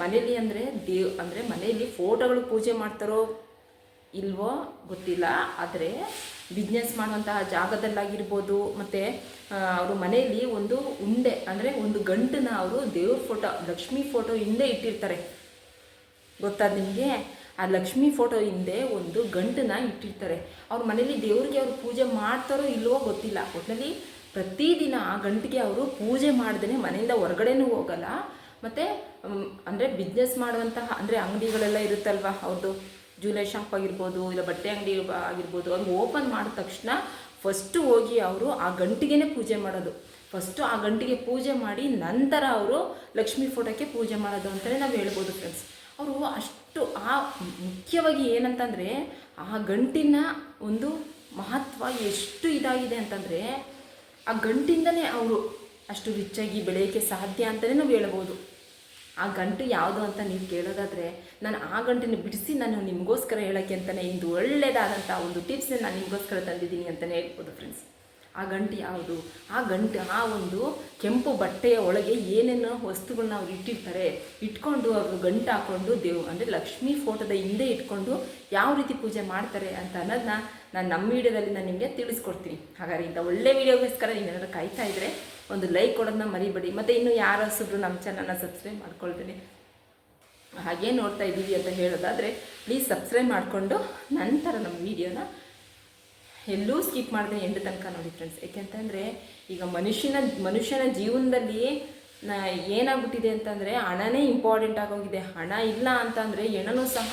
ಮನೇಲಿ ಅಂದರೆ ದೇವ್, ಅಂದರೆ ಮನೆಯಲ್ಲಿ ಫೋಟೋಗಳು ಪೂಜೆ ಮಾಡ್ತಾರೋ ಇಲ್ವೋ ಗೊತ್ತಿಲ್ಲ. ಆದರೆ ಬಿಸ್ನೆಸ್ ಮಾಡುವಂತಹ ಜಾಗದಲ್ಲಾಗಿರ್ಬೋದು, ಮತ್ತು ಅವರು ಮನೆಯಲ್ಲಿ ಒಂದು ಉಂಡೆ, ಅಂದರೆ ಒಂದು ಗಂಟನ್ನ ಅವರು ದೇವ್ರ ಫೋಟೋ ಲಕ್ಷ್ಮೀ ಫೋಟೋ ಹಿಂದೆ ಇಟ್ಟಿರ್ತಾರೆ. ಗೊತ್ತಾ ನಿಮಗೆ? ಆ ಲಕ್ಷ್ಮೀ ಫೋಟೋ ಹಿಂದೆ ಒಂದು ಗಂಟನ್ನ ಇಟ್ಟಿರ್ತಾರೆ. ಅವ್ರ ಮನೇಲಿ ದೇವ್ರಿಗೆ ಅವ್ರು ಪೂಜೆ ಮಾಡ್ತಾರೋ ಇಲ್ವೋ ಗೊತ್ತಿಲ್ಲ. ಒಟ್ಟಿನಲ್ಲಿ ಪ್ರತಿದಿನ ಆ ಗಂಟಿಗೆ ಅವರು ಪೂಜೆ ಮಾಡ್ದೇ ಮನೆಯಿಂದ ಹೊರಗಡೆನೂ ಹೋಗಲ್ಲ. ಮತ್ತು ಅಂದರೆ ಬಿಸ್ನೆಸ್ ಮಾಡುವಂತಹ, ಅಂದರೆ ಅಂಗಡಿಗಳೆಲ್ಲ ಇರುತ್ತಲ್ವ? ಅವ್ರದ್ದು ಜ್ಯುವೆಲರಿ ಶಾಪ್ ಆಗಿರ್ಬೋದು, ಇಲ್ಲ ಬಟ್ಟೆ ಅಂಗಡಿ ಆಗಿರ್ಬೋದು ಅದು ಓಪನ್ ಮಾಡಿದ ತಕ್ಷಣ ಫಸ್ಟು ಹೋಗಿ ಅವರು ಆ ಗಂಟಿಗೆನೇ ಪೂಜೆ ಮಾಡೋದು. ಫಸ್ಟು ಆ ಗಂಟಿಗೆ ಪೂಜೆ ಮಾಡಿ ನಂತರ ಅವರು ಲಕ್ಷ್ಮೀ ಫೋಟೋಕ್ಕೆ ಪೂಜೆ ಮಾಡೋದು ಅಂತಲೇ ನಾವು ಹೇಳ್ಬೋದು ಫ್ರೆಂಡ್ಸ್ ಅವರು ಅಷ್ಟು ಆ ಮುಖ್ಯವಾಗಿ ಏನಂತಂದರೆ ಆ ಗಂಟಿನ ಒಂದು ಮಹತ್ವ ಎಷ್ಟು ಇದಾಗಿದೆ ಅಂತಂದರೆ ಆ ಗಂಟಿಂದನೇ ಅವರು ಅಷ್ಟು ರಿಚ್ಚಾಗಿ ಬೆಳೆಯೋಕ್ಕೆ ಸಾಧ್ಯ ಅಂತಲೇ ನಾವು ಹೇಳ್ಬೋದು. ಆ ಗಂಟು ಯಾವುದು ಅಂತ ನೀವು ಕೇಳೋದಾದರೆ ನಾನು ಆ ಗಂಟನ್ನು ಬಿಡಿಸಿ ನಾನು ನಿಮಗೋಸ್ಕರ ಹೇಳೋಕ್ಕೆ ಅಂತಲೇ ಇಂದು ಒಳ್ಳೆಯದಾದಂಥ ಒಂದು ಟಿಪ್ಸ್ನ ನಾನು ನಿಮಗೋಸ್ಕರ ತಂದಿದ್ದೀನಿ ಅಂತಲೇ ಹೇಳ್ಬೋದು ಫ್ರೆಂಡ್ಸ್ ಆ ಗಂಟು ಯಾವುದು? ಆ ಗಂಟು, ಆ ಒಂದು ಕೆಂಪು ಬಟ್ಟೆಯ ಒಳಗೆ ಏನೇನೋ ವಸ್ತುಗಳನ್ನ ಅವ್ರು ಇಟ್ಟಿರ್ತಾರೆ. ಇಟ್ಕೊಂಡು ಅವರು ಗಂಟು ಹಾಕ್ಕೊಂಡು ದೇವ್, ಅಂದರೆ ಲಕ್ಷ್ಮೀ ಫೋಟೋದ ಹಿಂದೆ ಇಟ್ಕೊಂಡು ಯಾವ ರೀತಿ ಪೂಜೆ ಮಾಡ್ತಾರೆ ಅಂತ ಅನ್ನೋದನ್ನ ನಾನು ನಮ್ಮ ವಿಡಿಯೋದಲ್ಲಿ ನಾನು ನಿಮಗೆ ತಿಳಿಸ್ಕೊಡ್ತೀನಿ. ಹಾಗಾದ್ರೆ ಇಂಥ ಒಳ್ಳೆ ವೀಡಿಯೋಗೋಸ್ಕರ ನೀವೇನಾದ್ರೂ ಕಾಯ್ತಾ ಇದ್ದರೆ ಒಂದು ಲೈಕ್ ಕೊಡೋದನ್ನ ಮರಿಬೇಡಿ. ಮತ್ತು ಇನ್ನು ಯಾರು ಹೊಸಬ್ರು ನಮ್ಮ ಚಾನಲ್ನ ಸಬ್ಸ್ಕ್ರೈಬ್ ಮಾಡ್ಕೊಳ್ತೀನಿ ಹಾಗೇ ನೋಡ್ತಾ ಇದ್ದೀವಿ ಅಂತ ಹೇಳೋದಾದರೆ ಪ್ಲೀಸ್ ಸಬ್ಸ್ಕ್ರೈಬ್ ಮಾಡಿಕೊಂಡು ನಂತರ ನಮ್ಮ ವೀಡಿಯೋನ ಎಲ್ಲೂ ಸ್ಕಿಪ್ ಮಾಡಿದೆ ಎಂಟು ತನಕ ನೋಡಿ ಫ್ರೆಂಡ್ಸ್ ಯಾಕೆಂತಂದರೆ ಈಗ ಮನುಷ್ಯನ ಮನುಷ್ಯನ ಜೀವನದಲ್ಲಿ ಏನಾಗ್ಬಿಟ್ಟಿದೆ ಅಂತಂದರೆ, ಹಣನೇ ಇಂಪಾರ್ಟೆಂಟ್ ಆಗೋಗಿದೆ. ಹಣ ಇಲ್ಲ ಅಂತಂದರೆ, ಹೆಣನೂ ಸಹ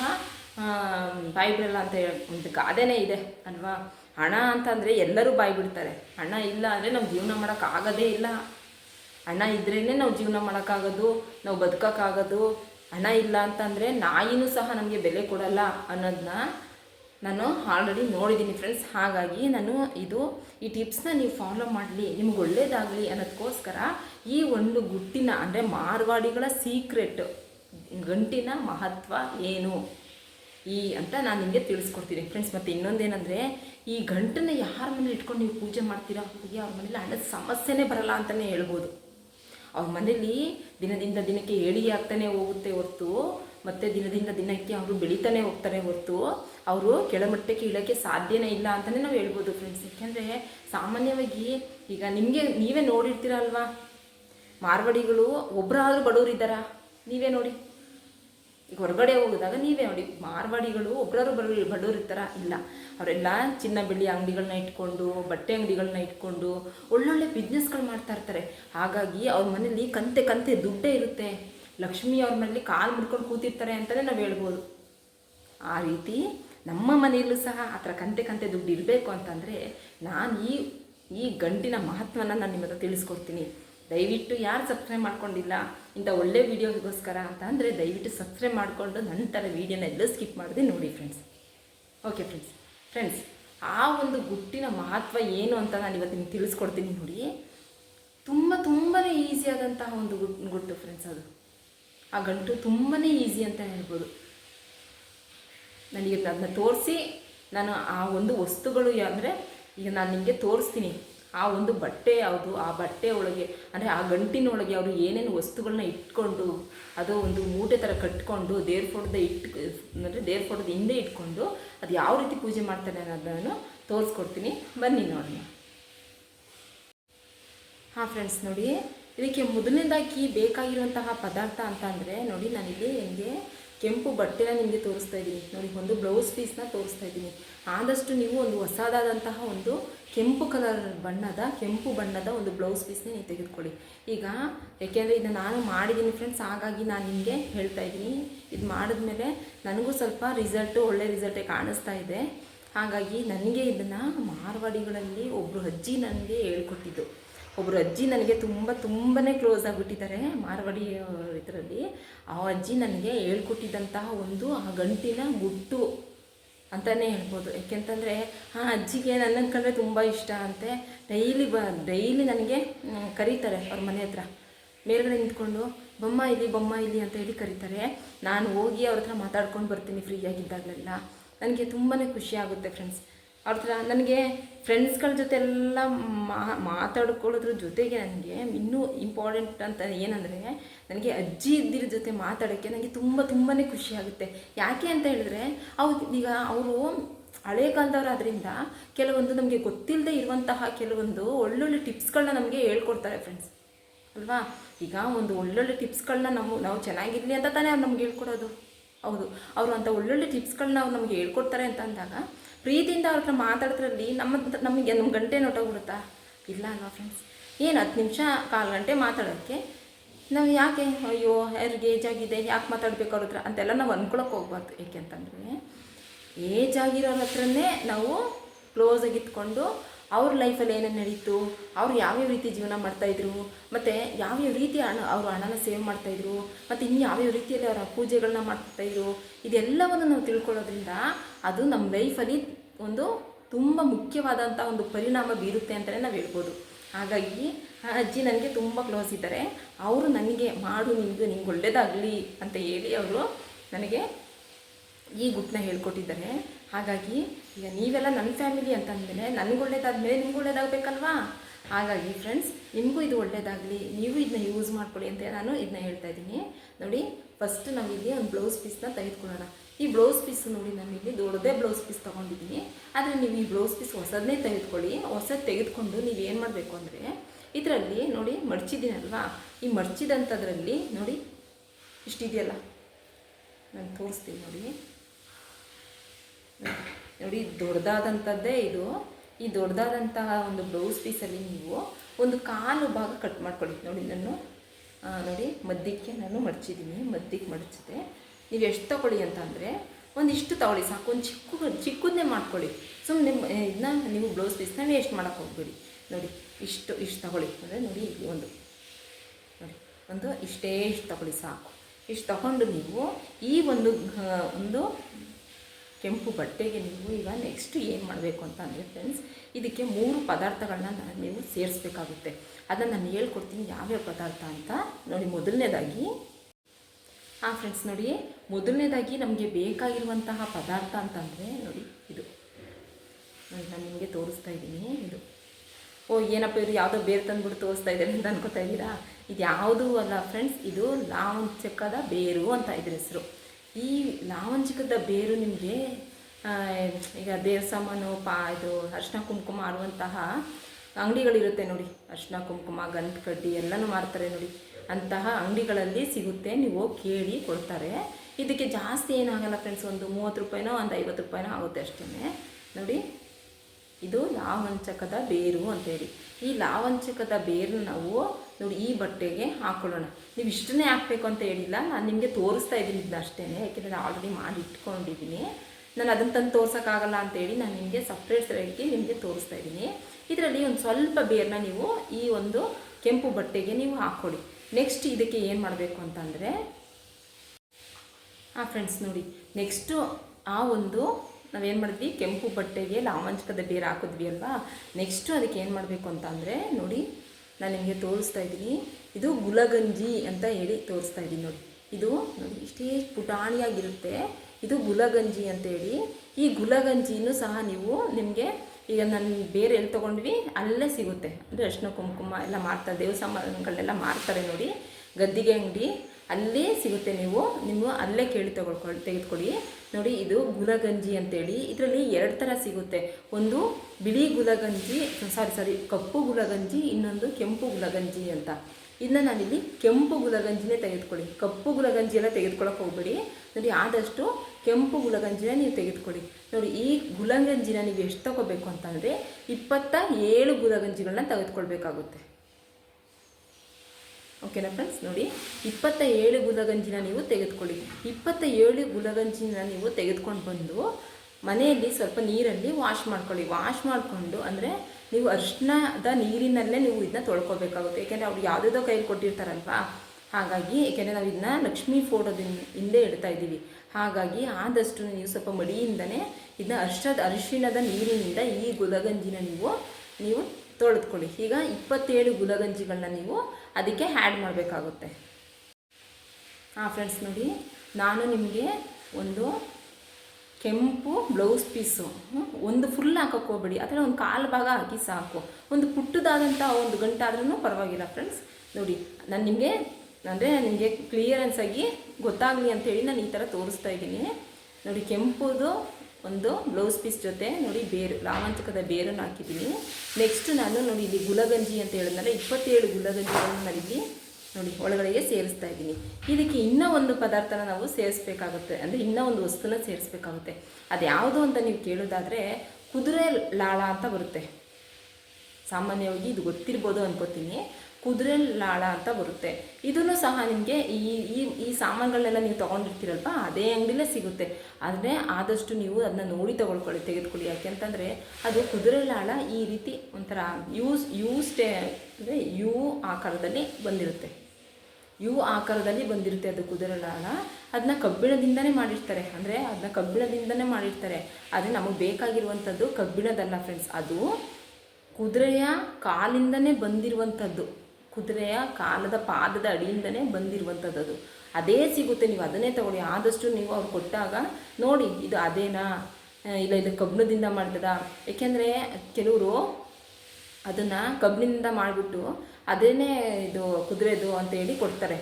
ಬಾಯ್ಬಿಡಲ್ಲ ಅಂತ ಒಂದು ಗಾದೆನೇ ಇದೆ, ಅಲ್ವಾ? ಹಣ ಅಂತಂದರೆ ಎಲ್ಲರೂ ಬಾಯ್ಬಿಡ್ತಾರೆ. ಹಣ ಇಲ್ಲ ಅಂದರೆ ನಾವು ಜೀವನ ಮಾಡೋಕ್ಕಾಗೋದೇ ಇಲ್ಲ. ಹಣ ಇದ್ರೇ ನಾವು ಜೀವನ ಮಾಡೋಕ್ಕಾಗೋದು ನಾವು ಬದುಕೋಕ್ಕಾಗೋದು ಹಣ ಇಲ್ಲ ಅಂತಂದರೆ ನಾಯಿನೂ ಸಹ ನಮಗೆ ಬೆಲೆ ಕೊಡಲ್ಲ ಅನ್ನೋದನ್ನ ನಾನು ಆಲ್ರೆಡಿ ನೋಡಿದ್ದೀನಿ ಫ್ರೆಂಡ್ಸ್ ಹಾಗಾಗಿ ನಾನು ಇದು, ಈ ಟಿಪ್ಸ್ನ ನೀವು ಫಾಲೋ ಮಾಡಲಿ, ನಿಮ್ಗೆ ಒಳ್ಳೇದಾಗಲಿ ಅನ್ನೋದಕ್ಕೋಸ್ಕರ ಈ ಒಂದು ಗುಟ್ಟಿನ ಅಂದರೆ ಮಾರ್ವಾಡಿಗಳ ಸೀಕ್ರೆಟ್ ಗಂಟಿನ ಮಹತ್ವ ಏನು? ಈ ಅಂತ ನಾನು ನಿಮಗೆ ತಿಳಿಸ್ಕೊಡ್ತೀನಿ. ಫ್ರೆಂಡ್ಸ್ ಮತ್ತು ಇನ್ನೊಂದೇನೆಂದರೆ, ಈ ಗಂಟನ್ನು ಯಾರ ಮನೇಲಿ ಇಟ್ಕೊಂಡು ನೀವು ಪೂಜೆ ಮಾಡ್ತೀರಾ? ಹೋಗಿ ಅವ್ರ ಮನೇಲಿ ಹಣದ ಸಮಸ್ಯೆನೇ ಬರಲ್ಲ ಅಂತಲೇ ಹೇಳ್ಬೋದು. ಅವ್ರ ಮನೇಲಿ ದಿನದಿಂದ ದಿನಕ್ಕೆ ಏಳಿಗೆ ಆಗ್ತಾನೆ ಹೋಗುತ್ತೆ ಹೊರ್ತು ಮತ್ತು ದಿನದಿಂದ ದಿನಕ್ಕೆ ಅವರು ಬೆಳೀತಾನೆ ಹೋಗ್ತಾರೆ ಹೊರತು, ಅವರು ಕೆಳಮಟ್ಟಕ್ಕೆ ಇಳೋಕ್ಕೆ ಸಾಧ್ಯನೇ ಇಲ್ಲ ಅಂತಲೇ ನಾವು ಹೇಳ್ಬೋದು ಫ್ರೆಂಡ್ಸ್ ಯಾಕೆಂದರೆ ಸಾಮಾನ್ಯವಾಗಿ ಈಗ ನಿಮಗೆ ನೀವೇ ನೋಡಿರ್ತೀರಲ್ವಾ? ಮಾರ್ವಾಡಿಗಳು ಒಬ್ಬರಾದರೂ ಬಡವರು ಇದ್ದಾರಾ? ನೀವೇ ನೋಡಿ. ಈಗ ಹೊರಗಡೆ ಹೋಗಿದಾಗ ನೀವೇ ನೋಡಿ. ಮಾರ್ವಾಡಿಗಳು ಒಬ್ಬರಾದ್ರು ಬಡ ಬಡವರು ಇರ್ತಾರ? ಇಲ್ಲ. ಅವರೆಲ್ಲ ಚಿನ್ನ ಬೆಳ್ಳಿ ಅಂಗಡಿಗಳನ್ನ ಇಟ್ಕೊಂಡು, ಬಟ್ಟೆ ಅಂಗಡಿಗಳನ್ನ ಇಟ್ಕೊಂಡು ಒಳ್ಳೊಳ್ಳೆ ಬಿಸ್ನೆಸ್ಗಳು ಮಾಡ್ತಾ ಇರ್ತಾರೆ. ಹಾಗಾಗಿ ಅವ್ರ ಮನೇಲಿ ಕಂತೆ ಕಂತೆ ದುಡ್ಡೇ ಇರುತ್ತೆ. ಲಕ್ಷ್ಮಿ ಅವ್ರ ಮನೇಲಿ ಕಾಲು ಮುಡ್ಕೊಂಡು ಕೂತಿರ್ತಾರೆ ಅಂತಲೇ ನಾವು ಹೇಳ್ಬೋದು. ಆ ರೀತಿ ನಮ್ಮ ಮನೆಯಲ್ಲೂ ಸಹ ಆ ಥರ ಕಂತೆ ಕಂತೆ ದುಡ್ಡು ಇರಬೇಕು ಅಂತಂದರೆ ನಾನು ಈ ಈ ಗಂಟಿನ ಮಹತ್ವನ ನಾನು ನಿಮ್ಮ ಹತ್ರ ತಿಳಿಸ್ಕೊಡ್ತೀನಿ. ದಯವಿಟ್ಟು ಯಾರು ಸಬ್ಸ್ಕ್ರೈಬ್ ಮಾಡ್ಕೊಂಡಿಲ್ಲ, ಇಂಥ ಒಳ್ಳೆ ವೀಡಿಯೋಗೋಸ್ಕರ ಅಂತ ಅಂದರೆ ದಯವಿಟ್ಟು ಸಬ್ಸ್ಕ್ರೈಬ್ ಮಾಡಿಕೊಂಡು ನಂತರ ವೀಡಿಯೋನ ಎಲ್ಲೂ ಸ್ಕಿಪ್ ಮಾಡಿದೆ ನೋಡಿ ಫ್ರೆಂಡ್ಸ್ ಓಕೆ ಫ್ರೆಂಡ್ಸ್ ಫ್ರೆಂಡ್ಸ್ ಆ ಒಂದು ಗುಟ್ಟಿನ ಮಹತ್ವ ಏನು ಅಂತ ನಾನು ಇವತ್ತು ನಿಮ್ಗೆ ತಿಳಿಸ್ಕೊಡ್ತೀನಿ ನೋಡಿ. ತುಂಬ ತುಂಬಾ ಈಸಿಯಾದಂತಹ ಒಂದು ಗುಟ್, ಗುಟ್ಟು ಫ್ರೆಂಡ್ಸ್ ಅದು. ಆ ಗಂಟು ತುಂಬಾ ಈಸಿ ಅಂತ ಹೇಳ್ಬೋದು. ನನಗೆ ಅದನ್ನ ತೋರಿಸಿ, ನಾನು ಆ ಒಂದು ವಸ್ತುಗಳು ಅಂದರೆ ಈಗ ನಾನು ನಿಮಗೆ ತೋರಿಸ್ತೀನಿ. ಆ ಒಂದು ಬಟ್ಟೆ ಯಾವುದು, ಆ ಬಟ್ಟೆ ಒಳಗೆ, ಅಂದರೆ ಆ ಗಂಟಿನೊಳಗೆ ಅವರು ಏನೇನು ವಸ್ತುಗಳನ್ನ ಇಟ್ಕೊಂಡು, ಅದು ಒಂದು ಮೂಟೆ ಥರ ಕಟ್ಕೊಂಡು ದೇವ್ರ ಫೋಟೋದ ಇಟ್ಟು ಅಂದರೆ ದೇವ್ರ ಫೋಟೋದ ಹಿಂದೆ ಇಟ್ಕೊಂಡು ಅದು ಯಾವ ರೀತಿ ಪೂಜೆ ಮಾಡ್ತಾರೆ ಅನ್ನೋದನ್ನು ತೋರಿಸ್ಕೊಡ್ತೀನಿ. ಬನ್ನಿ ನೋಡಿ ಹಾಂ ಫ್ರೆಂಡ್ಸ್ ನೋಡಿ. ಇದಕ್ಕೆ ಮೊದಲನೇದಾಗಿ ಬೇಕಾಗಿರುವಂತಹ ಪದಾರ್ಥ ಅಂತ ಅಂದರೆ ನೋಡಿ ನಾನಿಲ್ಲಿ ನಿಮಗೆ ಕೆಂಪು ಬಟ್ಟೆನ ನಿಮಗೆ ತೋರಿಸ್ತಾ ಇದ್ದೀನಿ. ನೋಡಿ, ಒಂದು ಬ್ಲೌಸ್ ಪೀಸ್ನ ತೋರಿಸ್ತಾ ಇದ್ದೀನಿ. ಆದಷ್ಟು ನೀವು ಒಂದು ಹೊಸದಾದಂತಹ ಒಂದು ಕೆಂಪು ಕಲರ್ ಬಣ್ಣದ, ಕೆಂಪು ಬಣ್ಣದ ಒಂದು ಬ್ಲೌಸ್ ಪೀಸ್ನ ನೀವು ತೆಗೆದುಕೊಳ್ಳಿ. ಈಗ ಯಾಕೆಂದರೆ ಇದನ್ನು ನಾನು ಮಾಡಿದ್ದೀನಿ ಫ್ರೆಂಡ್ಸ್ ಹಾಗಾಗಿ ನಾನು ನಿಮಗೆ ಹೇಳ್ತಾ ಇದ್ದೀನಿ. ಇದು ಮಾಡಿದ್ಮೇಲೆ ನನಗೂ ಸ್ವಲ್ಪ ರಿಸಲ್ಟು ಒಳ್ಳೆ ರಿಸಲ್ಟೇ ಕಾಣಿಸ್ತಾ ಇದೆ. ಹಾಗಾಗಿ, ನನಗೆ ಇದನ್ನು ಮಾರ್ವಾಡಿಗಳಲ್ಲಿ ಒಬ್ಬರು ಅಜ್ಜಿ ನನಗೆ ಹೇಳ್ಕೊಟ್ಟಿದ್ದು. ಒಬ್ಬರು ಅಜ್ಜಿ ನನಗೆ ತುಂಬ ತುಂಬಾ ಕ್ಲೋಸ್ ಆಗಿಬಿಟ್ಟಿದ್ದಾರೆ, ಮಾರ್ವಾಡಿ ಇದರಲ್ಲಿ. ಆ ಅಜ್ಜಿ ನನಗೆ ಹೇಳ್ಕೊಟ್ಟಿದ್ದಂತಹ ಒಂದು ಆ ಗಂಟಿನ ಗುಟ್ಟು ಅಂತಲೇ ಹೇಳ್ಬೋದು. ಯಾಕೆಂತಂದರೆ, ಆ ಅಜ್ಜಿಗೆ ನನ್ನ ಕಂಡ್ರೆ ತುಂಬ ಇಷ್ಟ ಅಂತೆ. ಡೈಲಿ ಬ, ಡೈಲಿ ನನಗೆ ಕರೀತಾರೆ ಅವ್ರ ಮನೆ ಹತ್ರ. ಮೇಲ್ಗಡೆ ನಿಂತ್ಕೊಂಡು, ಬೊಮ್ಮ ಇಲ್ಲಿ ಬೊಮ್ಮ ಇಲ್ಲಿ ಅಂತ ಹೇಳಿ ಕರೀತಾರೆ. ನಾನು ಹೋಗಿ ಅವ್ರ ಹತ್ರ ಮಾತಾಡ್ಕೊಂಡು ಬರ್ತೀನಿ ಫ್ರೀ ಆಗಿದ್ದಾಗಲೆಲ್ಲ ನನಗೆ ತುಂಬಾ ಖುಷಿ ಆಗುತ್ತೆ ಫ್ರೆಂಡ್ಸ್ ಅವ್ರ ನನಗೆ ಫ್ರೆಂಡ್ಸ್ಗಳ ಜೊತೆ ಎಲ್ಲ ಮಾತಾಡ್ಕೊಳ್ಳೋದ್ರ ಜೊತೆಗೆ ನನಗೆ ಇನ್ನೂ ಇಂಪಾರ್ಟೆಂಟ್ ಅಂತ ಏನಂದರೆ ನನಗೆ ಅಜ್ಜಿ ಇದ್ದಿರ ಜೊತೆ ಮಾತಾಡೋಕ್ಕೆ ನನಗೆ ತುಂಬ ತುಂಬಾ ಖುಷಿ ಆಗುತ್ತೆ. ಯಾಕೆ ಅಂತ ಹೇಳಿದ್ರೆ ಅವ್ರು ಈಗ ಅವರು ಹಳೆ ಕಾಲದವರಾದ್ರಿಂದ ಕೆಲವೊಂದು ನಮಗೆ ಗೊತ್ತಿಲ್ಲದೆ ಇರುವಂತಹ ಕೆಲವೊಂದು ಒಳ್ಳೊಳ್ಳೆ ಟಿಪ್ಸ್ಗಳನ್ನ ನಮಗೆ ಹೇಳ್ಕೊಡ್ತಾರೆ ಫ್ರೆಂಡ್ಸ್ ಅಲ್ವಾ? ಈಗ ಒಂದು ಒಳ್ಳೊಳ್ಳೆ ಟಿಪ್ಸ್ಗಳನ್ನ ನಾವು ನಾವು ಚೆನ್ನಾಗಿರಲಿ ಅಂತ ತಾನೇ ಅವ್ರು ನಮ್ಗೆ ಹೇಳ್ಕೊಡೋದು. ಹೌದು. ಅವರು ಅಂತ ಒಳ್ಳೊಳ್ಳೆ ಟಿಪ್ಸ್ಗಳನ್ನ ಅವ್ರು ನಮಗೆ ಹೇಳ್ಕೊಡ್ತಾರೆ ಅಂತ ಅಂದಾಗ ಪ್ರೀತಿಯಿಂದ ಅವ್ರ ಹತ್ರ ಮಾತಾಡೋದ್ರಲ್ಲಿ ನಮ್ಮ ನಮಗೆ ನಮ್ಮ ಗಂಟೆ ನೋಟೋಗ್ಬಿಡುತ್ತಾ? ಇಲ್ಲ ಅಲ್ವಾ ಫ್ರೆಂಡ್ಸ್ ಏನು ಹತ್ತು ನಿಮಿಷ, ಕಾಲು ಗಂಟೆ ಮಾತಾಡೋಕ್ಕೆ ನಾವು ಯಾಕೆ? ಅಯ್ಯೋ, ಯಾರಿಗೆ ಏಜ್ ಆಗಿದೆ? ಯಾಕೆ ಮಾತಾಡಬೇಕು ಅವ್ರ ಹತ್ರ? ಅಂತೆಲ್ಲ ನಾವು ಅಂದ್ಕೊಳಕ್ಕೆ ಹೋಗ್ಬಾರ್ದು. ಏಕೆ ಅಂತಂದ್ರೆ ಏಜ್ ಆಗಿರೋರ ಹತ್ರನೇ ನಾವು ಕ್ಲೋಸಾಗಿ ಇಟ್ಕೊಂಡು ಅವ್ರ ಲೈಫಲ್ಲಿ ಏನೇನು ನಡೀತು, ಅವ್ರು ಯಾವ್ಯಾವ ರೀತಿ ಜೀವನ ಮಾಡ್ತಾಯಿದ್ರು ಮತ್ತು ಯಾವ್ಯಾವ ರೀತಿ ಹಣ ಅವರು ಹಣನ ಸೇವ್ ಮಾಡ್ತಾಯಿದ್ರು ಮತ್ತು ಇನ್ನು ಯಾವ್ಯಾವ ರೀತಿಯಲ್ಲಿ ಅವರ ಪೂಜೆಗಳನ್ನ ಮಾಡ್ತಾಯಿದ್ರು ಇದೆಲ್ಲವನ್ನು ನಾವು ತಿಳ್ಕೊಳ್ಳೋದ್ರಿಂದ ಅದು ನಮ್ಮ ಲೈಫಲ್ಲಿ ಒಂದು ತುಂಬ ಮುಖ್ಯವಾದಂಥ ಒಂದು ಪರಿಣಾಮ ಬೀರುತ್ತೆ ಅಂತಲೇ ನಾವು ಹೇಳ್ಬೋದು. ಹಾಗಾಗಿ ಆ ಅಜ್ಜಿ ನನಗೆ ತುಂಬ ಕ್ಲೋಸ್ ಇದ್ದಾರೆ. ಅವರು ನನಗೆ ಮಾಡು ನಿಮಗೆ ನಿಮ್ಗೆ ಒಳ್ಳೇದಾಗಲಿ ಅಂತ ಹೇಳಿ ಅವರು ನನಗೆ ಈ ಗುಟ್ಟನ್ನ ಹೇಳ್ಕೊಟ್ಟಿದ್ದಾರೆ. ಹಾಗಾಗಿ ಈಗ ನೀವೆಲ್ಲ ನನ್ನ ಫ್ಯಾಮಿಲಿ ಅಂತ ಅಂದಮೇಲೆ ನನಗೆ ಒಳ್ಳೇದಾದ್ಮೇಲೆ ನಿಮ್ಗೆ ಒಳ್ಳೇದಾಗಬೇಕಲ್ವಾ? ಹಾಗಾಗಿ ಫ್ರೆಂಡ್ಸ್ ನಿಮಗೂ ಇದು ಒಳ್ಳೇದಾಗಲಿ, ನೀವು ಇದನ್ನ ಯೂಸ್ ಮಾಡ್ಕೊಳ್ಳಿ ಅಂತ ನಾನು ಇದನ್ನ ಹೇಳ್ತಾ ಇದ್ದೀನಿ. ನೋಡಿ ಫಸ್ಟ್ ನಾವಿಲ್ಲಿ ಒಂದು ಬ್ಲೌಸ್ ಪೀಸ್ನ ತೆಗೆದುಕೊಳ್ಳೋಣ. ಈ ಬ್ಲೌಸ್ ಪೀಸ್ ನೋಡಿ ನಾನು ಇಲ್ಲಿ ದೊಡ್ಡದೇ ಬ್ಲೌಸ್ ಪೀಸ್ ತೊಗೊಂಡಿದ್ದೀನಿ. ಆದರೆ ನೀವು ಈ ಬ್ಲೌಸ್ ಪೀಸ್ ಹೊಸದನ್ನೇ ತೆಗೆದುಕೊಳ್ಳಿ. ಹೊಸದು ತೆಗೆದುಕೊಂಡು ನೀವು ಏನು ಮಾಡಬೇಕು ಅಂದರೆ, ಇದರಲ್ಲಿ ನೋಡಿ ಮಡಚಿದ್ದೀನಲ್ವಾ ಈ ಮಡ್ಚಿದಂಥದ್ರಲ್ಲಿ ನೋಡಿ, ಇಷ್ಟಿದೆಯಲ್ಲ? ನಾನು ತೋರಿಸ್ತೀನಿ ನೋಡಿ. ನೋಡಿ, ದೊಡ್ಡದಾದಂಥದ್ದೇ ಇದು. ಈ ದೊಡ್ಡದಾದಂತಹ ಒಂದು ಬ್ಲೌಸ್ ಪೀಸಲ್ಲಿ ನೀವು ಒಂದು ಕಾಲು ಭಾಗ ಕಟ್ ಮಾಡ್ಕೊಳ್ಳಿ. ನೋಡಿ ನಾನು ನೋಡಿ ಮದ್ದಿಕ್ಕೆ ನಾನು ಮಡಚಿದ್ದೀನಿ. ಮದ್ದಿಗೆ ಮಡಚಿದೆ. ನೀವು ಎಷ್ಟು ತಗೊಳ್ಳಿ ಅಂತಂದರೆ ಒಂದಿಷ್ಟು ತಗೊಳ್ಳಿ. ಸಾಕು, ಒಂದು ಚಿಕ್ಕ ಚಿಕ್ಕದನ್ನೇ ಮಾಡ್ಕೊಳ್ಳಿ. ಸುಮ್ಮನೆ ಇದನ್ನ ನೀವು ಬ್ಲೌಸ್ ಪೀಸ್ನ ವೇಸ್ಟ್ ಮಾಡೋಕ್ಕೆ ಹೋಗ್ಬೇಡಿ. ನೋಡಿ, ಇಷ್ಟು ಇಷ್ಟು ತಗೊಳ್ಳಿ. ಅಂದರೆ ನೋಡಿ ಒಂದು ನೋಡಿ, ಒಂದು ಇಷ್ಟೇ, ಇಷ್ಟು ತಗೊಳ್ಳಿ ಸಾಕು. ಇಷ್ಟು ತಗೊಂಡು ನೀವು ಈ ಒಂದು ಒಂದು ಕೆಂಪು ಬಟ್ಟೆಗೆ ನೀವು ಈಗ ನೆಕ್ಸ್ಟ್ ಏನು ಮಾಡಬೇಕು ಅಂತ ಅಂದರೆ ಫ್ರೆಂಡ್ಸ್ ಇದಕ್ಕೆ ಮೂರು ಪದಾರ್ಥಗಳನ್ನ ನಾನು ನೀವು ಸೇರಿಸ್ಬೇಕಾಗುತ್ತೆ. ಅದನ್ನು ನಾನು ಹೇಳ್ಕೊಡ್ತೀನಿ ಯಾವ್ಯಾವ ಪದಾರ್ಥ ಅಂತ. ನೋಡಿ, ಮೊದಲನೇದಾಗಿ ಹಾಂ ಫ್ರೆಂಡ್ಸ್ ನೋಡಿ, ಮೊದಲನೇದಾಗಿ ನಮಗೆ ಬೇಕಾಗಿರುವಂತಹ ಪದಾರ್ಥ ಅಂತಂದರೆ ನೋಡಿ, ಇದು. ನೋಡಿ, ನಾನು ನಿಮಗೆ ತೋರಿಸ್ತಾ ಇದ್ದೀನಿ, ಇದು. ಓ, ಏನಪ್ಪ ಇವರು ಯಾವುದೋ ಬೇರೆ ತಂದ್ಬಿಟ್ಟು ತೋರಿಸ್ತಾ ಇದ್ದಾರೆ ಅಂತ ಅನ್ಕೋತಾ ಇದ್ದೀರಾ? ಇದು ಯಾವುದೂ ಅಲ್ಲ ಫ್ರೆಂಡ್ಸ್ ಇದು ಲಾವಂಚಕದ ಬೇರು ಅಂತ ಇದ್ರ ಹೆಸರು. ಈ ಲಾವಂಜಿಕದ ಬೇರು ನಿಮಗೆ ಈಗ ದೇವ್ರ ಸಾಮಾನು ಪಾ, ಇದು ಅರ್ಶಿನ ಕುಂಕುಮ ಆಡುವಂತಹ ಅಂಗಡಿಗಳಿರುತ್ತೆ ನೋಡಿ. ಅರ್ಶಿನ ಕುಂಕುಮ, ಗಂಧ ಕಡ್ಡಿ ಎಲ್ಲನೂ ಮಾರ್ತಾರೆ ನೋಡಿ. ಅಂತಹ ಅಂಗಡಿಗಳಲ್ಲಿ ಸಿಗುತ್ತೆ, ನೀವು ಕೇಳಿ ಕೊಡ್ತಾರೆ. ಇದಕ್ಕೆ ಜಾಸ್ತಿ ಏನಾಗಲ್ಲ ಫ್ರೆಂಡ್ಸ್ ಒಂದು ಮೂವತ್ತು ರೂಪಾಯಿನೋ, ಒಂದು ಐವತ್ತು ರೂಪಾಯಿನೋ ಆಗುತ್ತೆ ಅಷ್ಟೇ ನೋಡಿ, ಇದು ಲಾವಂಚಕದ ಬೇರು ಅಂತೇಳಿ ಈ ಲಾವಂಚಕದ ಬೇರನ್ನ ನಾವು ನೋಡಿ, ಈ ಬಟ್ಟೆಗೆ ಹಾಕೊಳ್ಳೋಣ. ನೀವು ಇಷ್ಟನ್ನೇ ಹಾಕಬೇಕು ಅಂತ ಹೇಳಿಲ್ಲ, ನಾನು ನಿಮಗೆ ತೋರಿಸ್ತಾ ಇದ್ದೀನಿ ಇದನ್ನ ಅಷ್ಟೇ ಯಾಕೆಂದರೆ ಆಲ್ರೆಡಿ ಮಾಡಿ ಇಟ್ಕೊಂಡಿದ್ದೀನಿ. ನಾನು ಅದನ್ನು ತಂದು ತೋರ್ಸೋಕ್ಕಾಗಲ್ಲ ಅಂತೇಳಿ ನಾನು ನಿಮಗೆ ಸಪ್ರೇಟ್ ಸೈಡ್ಗೆ ನಿಮಗೆ ತೋರಿಸ್ತಾ ಇದ್ದೀನಿ. ಇದರಲ್ಲಿ ಒಂದು ಸ್ವಲ್ಪ ಬೇರನ್ನ ನೀವು ಈ ಒಂದು ಕೆಂಪು ಬಟ್ಟೆಗೆ ನೀವು ಹಾಕ್ಕೊಡಿ. ನೆಕ್ಸ್ಟ್ ಇದಕ್ಕೆ ಏನು ಮಾಡಬೇಕು ಅಂತಂದರೆ ಹಾಂ ಫ್ರೆಂಡ್ಸ್ ನೋಡಿ ನೆಕ್ಸ್ಟು ಆ ಒಂದು ನಾವೇನು ಮಾಡಿದ್ವಿ? ಕೆಂಪು ಬಟ್ಟೆಗೆ ಲಾವಂಚಕದ ಬೇರೆ ಹಾಕಿದ್ವಿ ಅಲ್ವಾ? ನೆಕ್ಸ್ಟು ಅದಕ್ಕೆ ಏನು ಮಾಡಬೇಕು ಅಂತ ಅಂದರೆ, ನೋಡಿ ನಾನು ನಿಮಗೆ ತೋರಿಸ್ತಾ ಇದ್ದೀನಿ. ಇದು ಗುಲಗಂಜಿ ಅಂತ ಹೇಳಿ ತೋರಿಸ್ತಾ ಇದ್ದೀನಿ ನೋಡಿ. ಇದು ನೋಡಿ, ಇಷ್ಟೇ ಪುಟಾಣಿಯಾಗಿರುತ್ತೆ. ಇದು ಗುಲಗಂಜಿ ಅಂತೇಳಿ ಈ ಗುಲಗಂಜಿನೂ ಸಹ ನೀವು ನಿಮಗೆ ಈಗ ನಾನು ಬೇರೆ ಎಲ್ಲಿ ತೊಗೊಂಡ್ವಿ, ಅಲ್ಲೇ ಸಿಗುತ್ತೆ. ಅಂದರೆ ಅರ್ಶಿನ ಕುಂಕುಮ ಎಲ್ಲ ಮಾಡ್ತಾರೆ ದೇವ ಮಾಡ್ತಾರೆ ಮಾರ್ತಾರೆ ನೋಡಿ. ಗದ್ದಿಗೆ ಅಂಗಡಿ. ಅಲ್ಲೇ ಸಿಗುತ್ತೆ ನೀವು. ನೀವು ಅಲ್ಲೇ ಕೇಳಿ ತಗೊಳ್ಕೊಳ್ಳಿ ತೆಗೆದುಕೊಡಿ. ನೋಡಿ, ಇದು ಗುಲಗಂಜಿ ಅಂತೇಳಿ. ಇದರಲ್ಲಿ ಎರಡು ಥರ ಸಿಗುತ್ತೆ. ಒಂದು ಬಿಳಿ ಗುಲಗಂಜಿ ಸಾರಿ ಸಾರಿ ಕಪ್ಪು ಗುಲಗಂಜಿ, ಇನ್ನೊಂದು ಕೆಂಪು ಗುಲಗಂಜಿ ಅಂತ. ಇನ್ನು ನಾನಿಲ್ಲಿ ಕೆಂಪು ಗುಲಗಂಜಿನೇ ತೆಗೆದುಕೊಳ್ಳಿ ಕಪ್ಪು ಗುಲಗಂಜಿ ಎಲ್ಲ ತೆಗೆದುಕೊಳ್ಳೋಕೆ ಹೋಗ್ಬೇಡಿ. ನೋಡಿ, ಆದಷ್ಟು ಕೆಂಪು ಗುಲಗಂಜಿನ ನೀವು ತೆಗೆದುಕೊಳ್ಳಿ ನೋಡಿ, ಈ ಗುಲಗಂಜಿನ ನೀವು ಎಷ್ಟು ತಗೋಬೇಕು ಅಂತಂದರೆ ಇಪ್ಪತ್ತ ಏಳು ಗುಲಗಂಜಿಗಳನ್ನ ತೆಗೆದುಕೊಳ್ಬೇಕಾಗುತ್ತೆ. ಓಕೆನಾ ಫ್ರೆಂಡ್ಸ್ ನೋಡಿ ಇಪ್ಪತ್ತ ಏಳು ಗುಲಗಂಜಿನ ನೀವು ತೆಗೆದುಕೊಳ್ಳಿ. ಇಪ್ಪತ್ತ ಏಳು ಗುಲಗಂಜಿನ ನೀವು ತೆಗೆದುಕೊಂಡು ಬಂದು ಮನೆಯಲ್ಲಿ ಸ್ವಲ್ಪ ನೀರಲ್ಲಿ ವಾಶ್ ಮಾಡ್ಕೊಳ್ಳಿ. ವಾಶ್ ಮಾಡಿಕೊಂಡು ಅಂದರೆ ನೀವು ಅರಿಶಿಣದ ನೀರಿನಲ್ಲೇ ನೀವು ಇದನ್ನ ತೊಳ್ಕೊಬೇಕಾಗುತ್ತೆ. ಏಕೆಂದರೆ ಅವ್ರು ಯಾವುದೋ ಕೈಲಿ ಕೊಟ್ಟಿರ್ತಾರಲ್ವಾ? ಹಾಗಾಗಿ, ಏಕೆಂದರೆ ನಾವು ಇದನ್ನ ಲಕ್ಷ್ಮೀ ಫೋಟೋದಿಂದ ಹಿಂದೆ ಇಡ್ತಾ ಇದ್ದೀವಿ. ಹಾಗಾಗಿ ಆದಷ್ಟು ನೀವು ಸ್ವಲ್ಪ ಮಡಿಯಿಂದನೇ ಇದನ್ನ ಅರ್ಶದ ಅರಿಶಿಣದ ನೀರಿನಿಂದ ಈ ಗುಲಗಂಜಿನ ನೀವು ನೀವು ತೊಳೆದುಕೊಳ್ಳಿ. ಈಗ ಇಪ್ಪತ್ತೇಳು ಗುಲಗಂಜಿಗಳನ್ನ ನೀವು ಅದಕ್ಕೆ ಆ್ಯಡ್ ಮಾಡಬೇಕಾಗುತ್ತೆ. ಹಾಂ ಫ್ರೆಂಡ್ಸ್ ನೋಡಿ, ನಾನು ನಿಮಗೆ ಒಂದು ಕೆಂಪು ಬ್ಲೌಸ್ ಪೀಸು ಒಂದು ಫುಲ್ ಹಾಕೋಕೆ ಹೋಗ್ಬೇಡಿ. ಅಥವಾ ಒಂದು ಕಾಲು ಭಾಗ ಹಾಕಿ ಸಾಕು. ಒಂದು ಪುಟ್ಟದಾದಂಥ ಒಂದು ಗಂಟಾದ್ರೂ ಪರವಾಗಿಲ್ಲ ಫ್ರೆಂಡ್ಸ್ ನೋಡಿ, ನಾನು ನಿಮಗೆ, ಅಂದರೆ ನಿಮಗೆ ಕ್ಲಿಯರೆನ್ಸ್ ಆಗಿ ಗೊತ್ತಾಗಲಿ ಅಂತೇಳಿ ನಾನು ಈ ಥರ ತೋರಿಸ್ತಾ ಇದ್ದೀನಿ. ನೋಡಿ, ಕೆಂಪುದು ಒಂದು ಬ್ಲೌಸ್ ಪೀಸ್ ಜೊತೆ ನೋಡಿ ಬೇರು, ರಾಮಾಂಚಕದ ಬೇರನ್ನು ಹಾಕಿದ್ದೀನಿ. ನೆಕ್ಸ್ಟ್ ನಾನು ನೋಡಿ ಇಲ್ಲಿ ಗುಲಗಂಜಿ ಅಂತ ಹೇಳಿದ್ನಲ್ಲ, ಇಪ್ಪತ್ತೇಳು ಗುಲಗಂಜಿಗಳನ್ನು ನಾನಿಲ್ಲಿ ನೋಡಿ ಒಳಗಡೆಗೆ ಸೇರಿಸ್ತಾ ಇದ್ದೀನಿ. ಇದಕ್ಕೆ ಇನ್ನೂ ಒಂದು ಪದಾರ್ಥನ ನಾವು ಸೇರಿಸ್ಬೇಕಾಗುತ್ತೆ. ಅಂದರೆ ಇನ್ನೂ ಒಂದು ವಸ್ತುನ ಸೇರಿಸ್ಬೇಕಾಗುತ್ತೆ. ಅದು ಯಾವುದು ಅಂತ ನೀವು ಕೇಳೋದಾದರೆ ಕುದುರೆ ಲಾಳ ಅಂತ ಬರುತ್ತೆ. ಸಾಮಾನ್ಯವಾಗಿ ಇದು ಗೊತ್ತಿರ್ಬೋದು ಅನ್ಕೋತೀನಿ. ಕುದುರೆ ಲಾಳ ಅಂತ ಬರುತ್ತೆ. ಇದನ್ನು ಸಹ ನಿಮಗೆ ಈ ಈ ಈ ಸಾಮಾನುಗಳನ್ನೆಲ್ಲ ನೀವು ತೊಗೊಂಡಿರ್ತೀರಲ್ವ? ಅದೇ ಅಂಗಡಿಲೇ ಸಿಗುತ್ತೆ. ಆದರೆ ಆದಷ್ಟು ನೀವು ಅದನ್ನ ನೋಡಿ ತೊಗೊಳ್ಕೊಳ್ಳಿ, ತೆಗೆದುಕೊಳ್ಳಿ. ಯಾಕೆಂತಂದರೆ ಅದು ಕುದುರೆ ಲಾಳ ಈ ರೀತಿ ಒಂಥರ ಯೂಸ್ ಯೂಸ್ಟೇ ಅಂದರೆ ಯು ಆಕಾರದಲ್ಲಿ ಬಂದಿರುತ್ತೆ. ಯು ಆಕಾರದಲ್ಲಿ ಬಂದಿರುತ್ತೆ ಅದು ಕುದುರೆ ಲಾಳ ಅದನ್ನ ಕಬ್ಬಿಣದಿಂದನೇ ಮಾಡಿರ್ತಾರೆ. ಅಂದರೆ ಅದನ್ನ ಕಬ್ಬಿಣದಿಂದನೇ ಮಾಡಿರ್ತಾರೆ. ಆದರೆ ನಮಗೆ ಬೇಕಾಗಿರುವಂಥದ್ದು ಕಬ್ಬಿಣದಲ್ಲ ಫ್ರೆಂಡ್ಸ್ ಅದು ಕುದುರೆಯ ಕಾಲಿಂದನೇ ಬಂದಿರುವಂಥದ್ದು. ಕುದುರೆಯ ಕಾಲದ ಪಾದದ ಅಡಿಯಿಂದನೇ ಬಂದಿರುವಂಥದ್ದು ಅದು ಅದೇ ಸಿಗುತ್ತೆ, ನೀವು ಅದನ್ನೇ ತಗೊಳ್ಳಿ. ಆದಷ್ಟು ನೀವು ಅವ್ರು ಕೊಟ್ಟಾಗ ನೋಡಿ, ಇದು ಅದೇನಾ? ಇಲ್ಲ ಇದು ಕಬ್ಬಿಣದಿಂದ ಮಾಡ್ತದ? ಏಕೆಂದರೆ ಕೆಲವರು ಅದನ್ನು ಕಬ್ಬಿಣದಿಂದ ಮಾಡಿಬಿಟ್ಟು ಅದೇನೇ ಇದು ಕುದುರೆದು ಅಂತ ಹೇಳಿ ಕೊಡ್ತಾರೆ.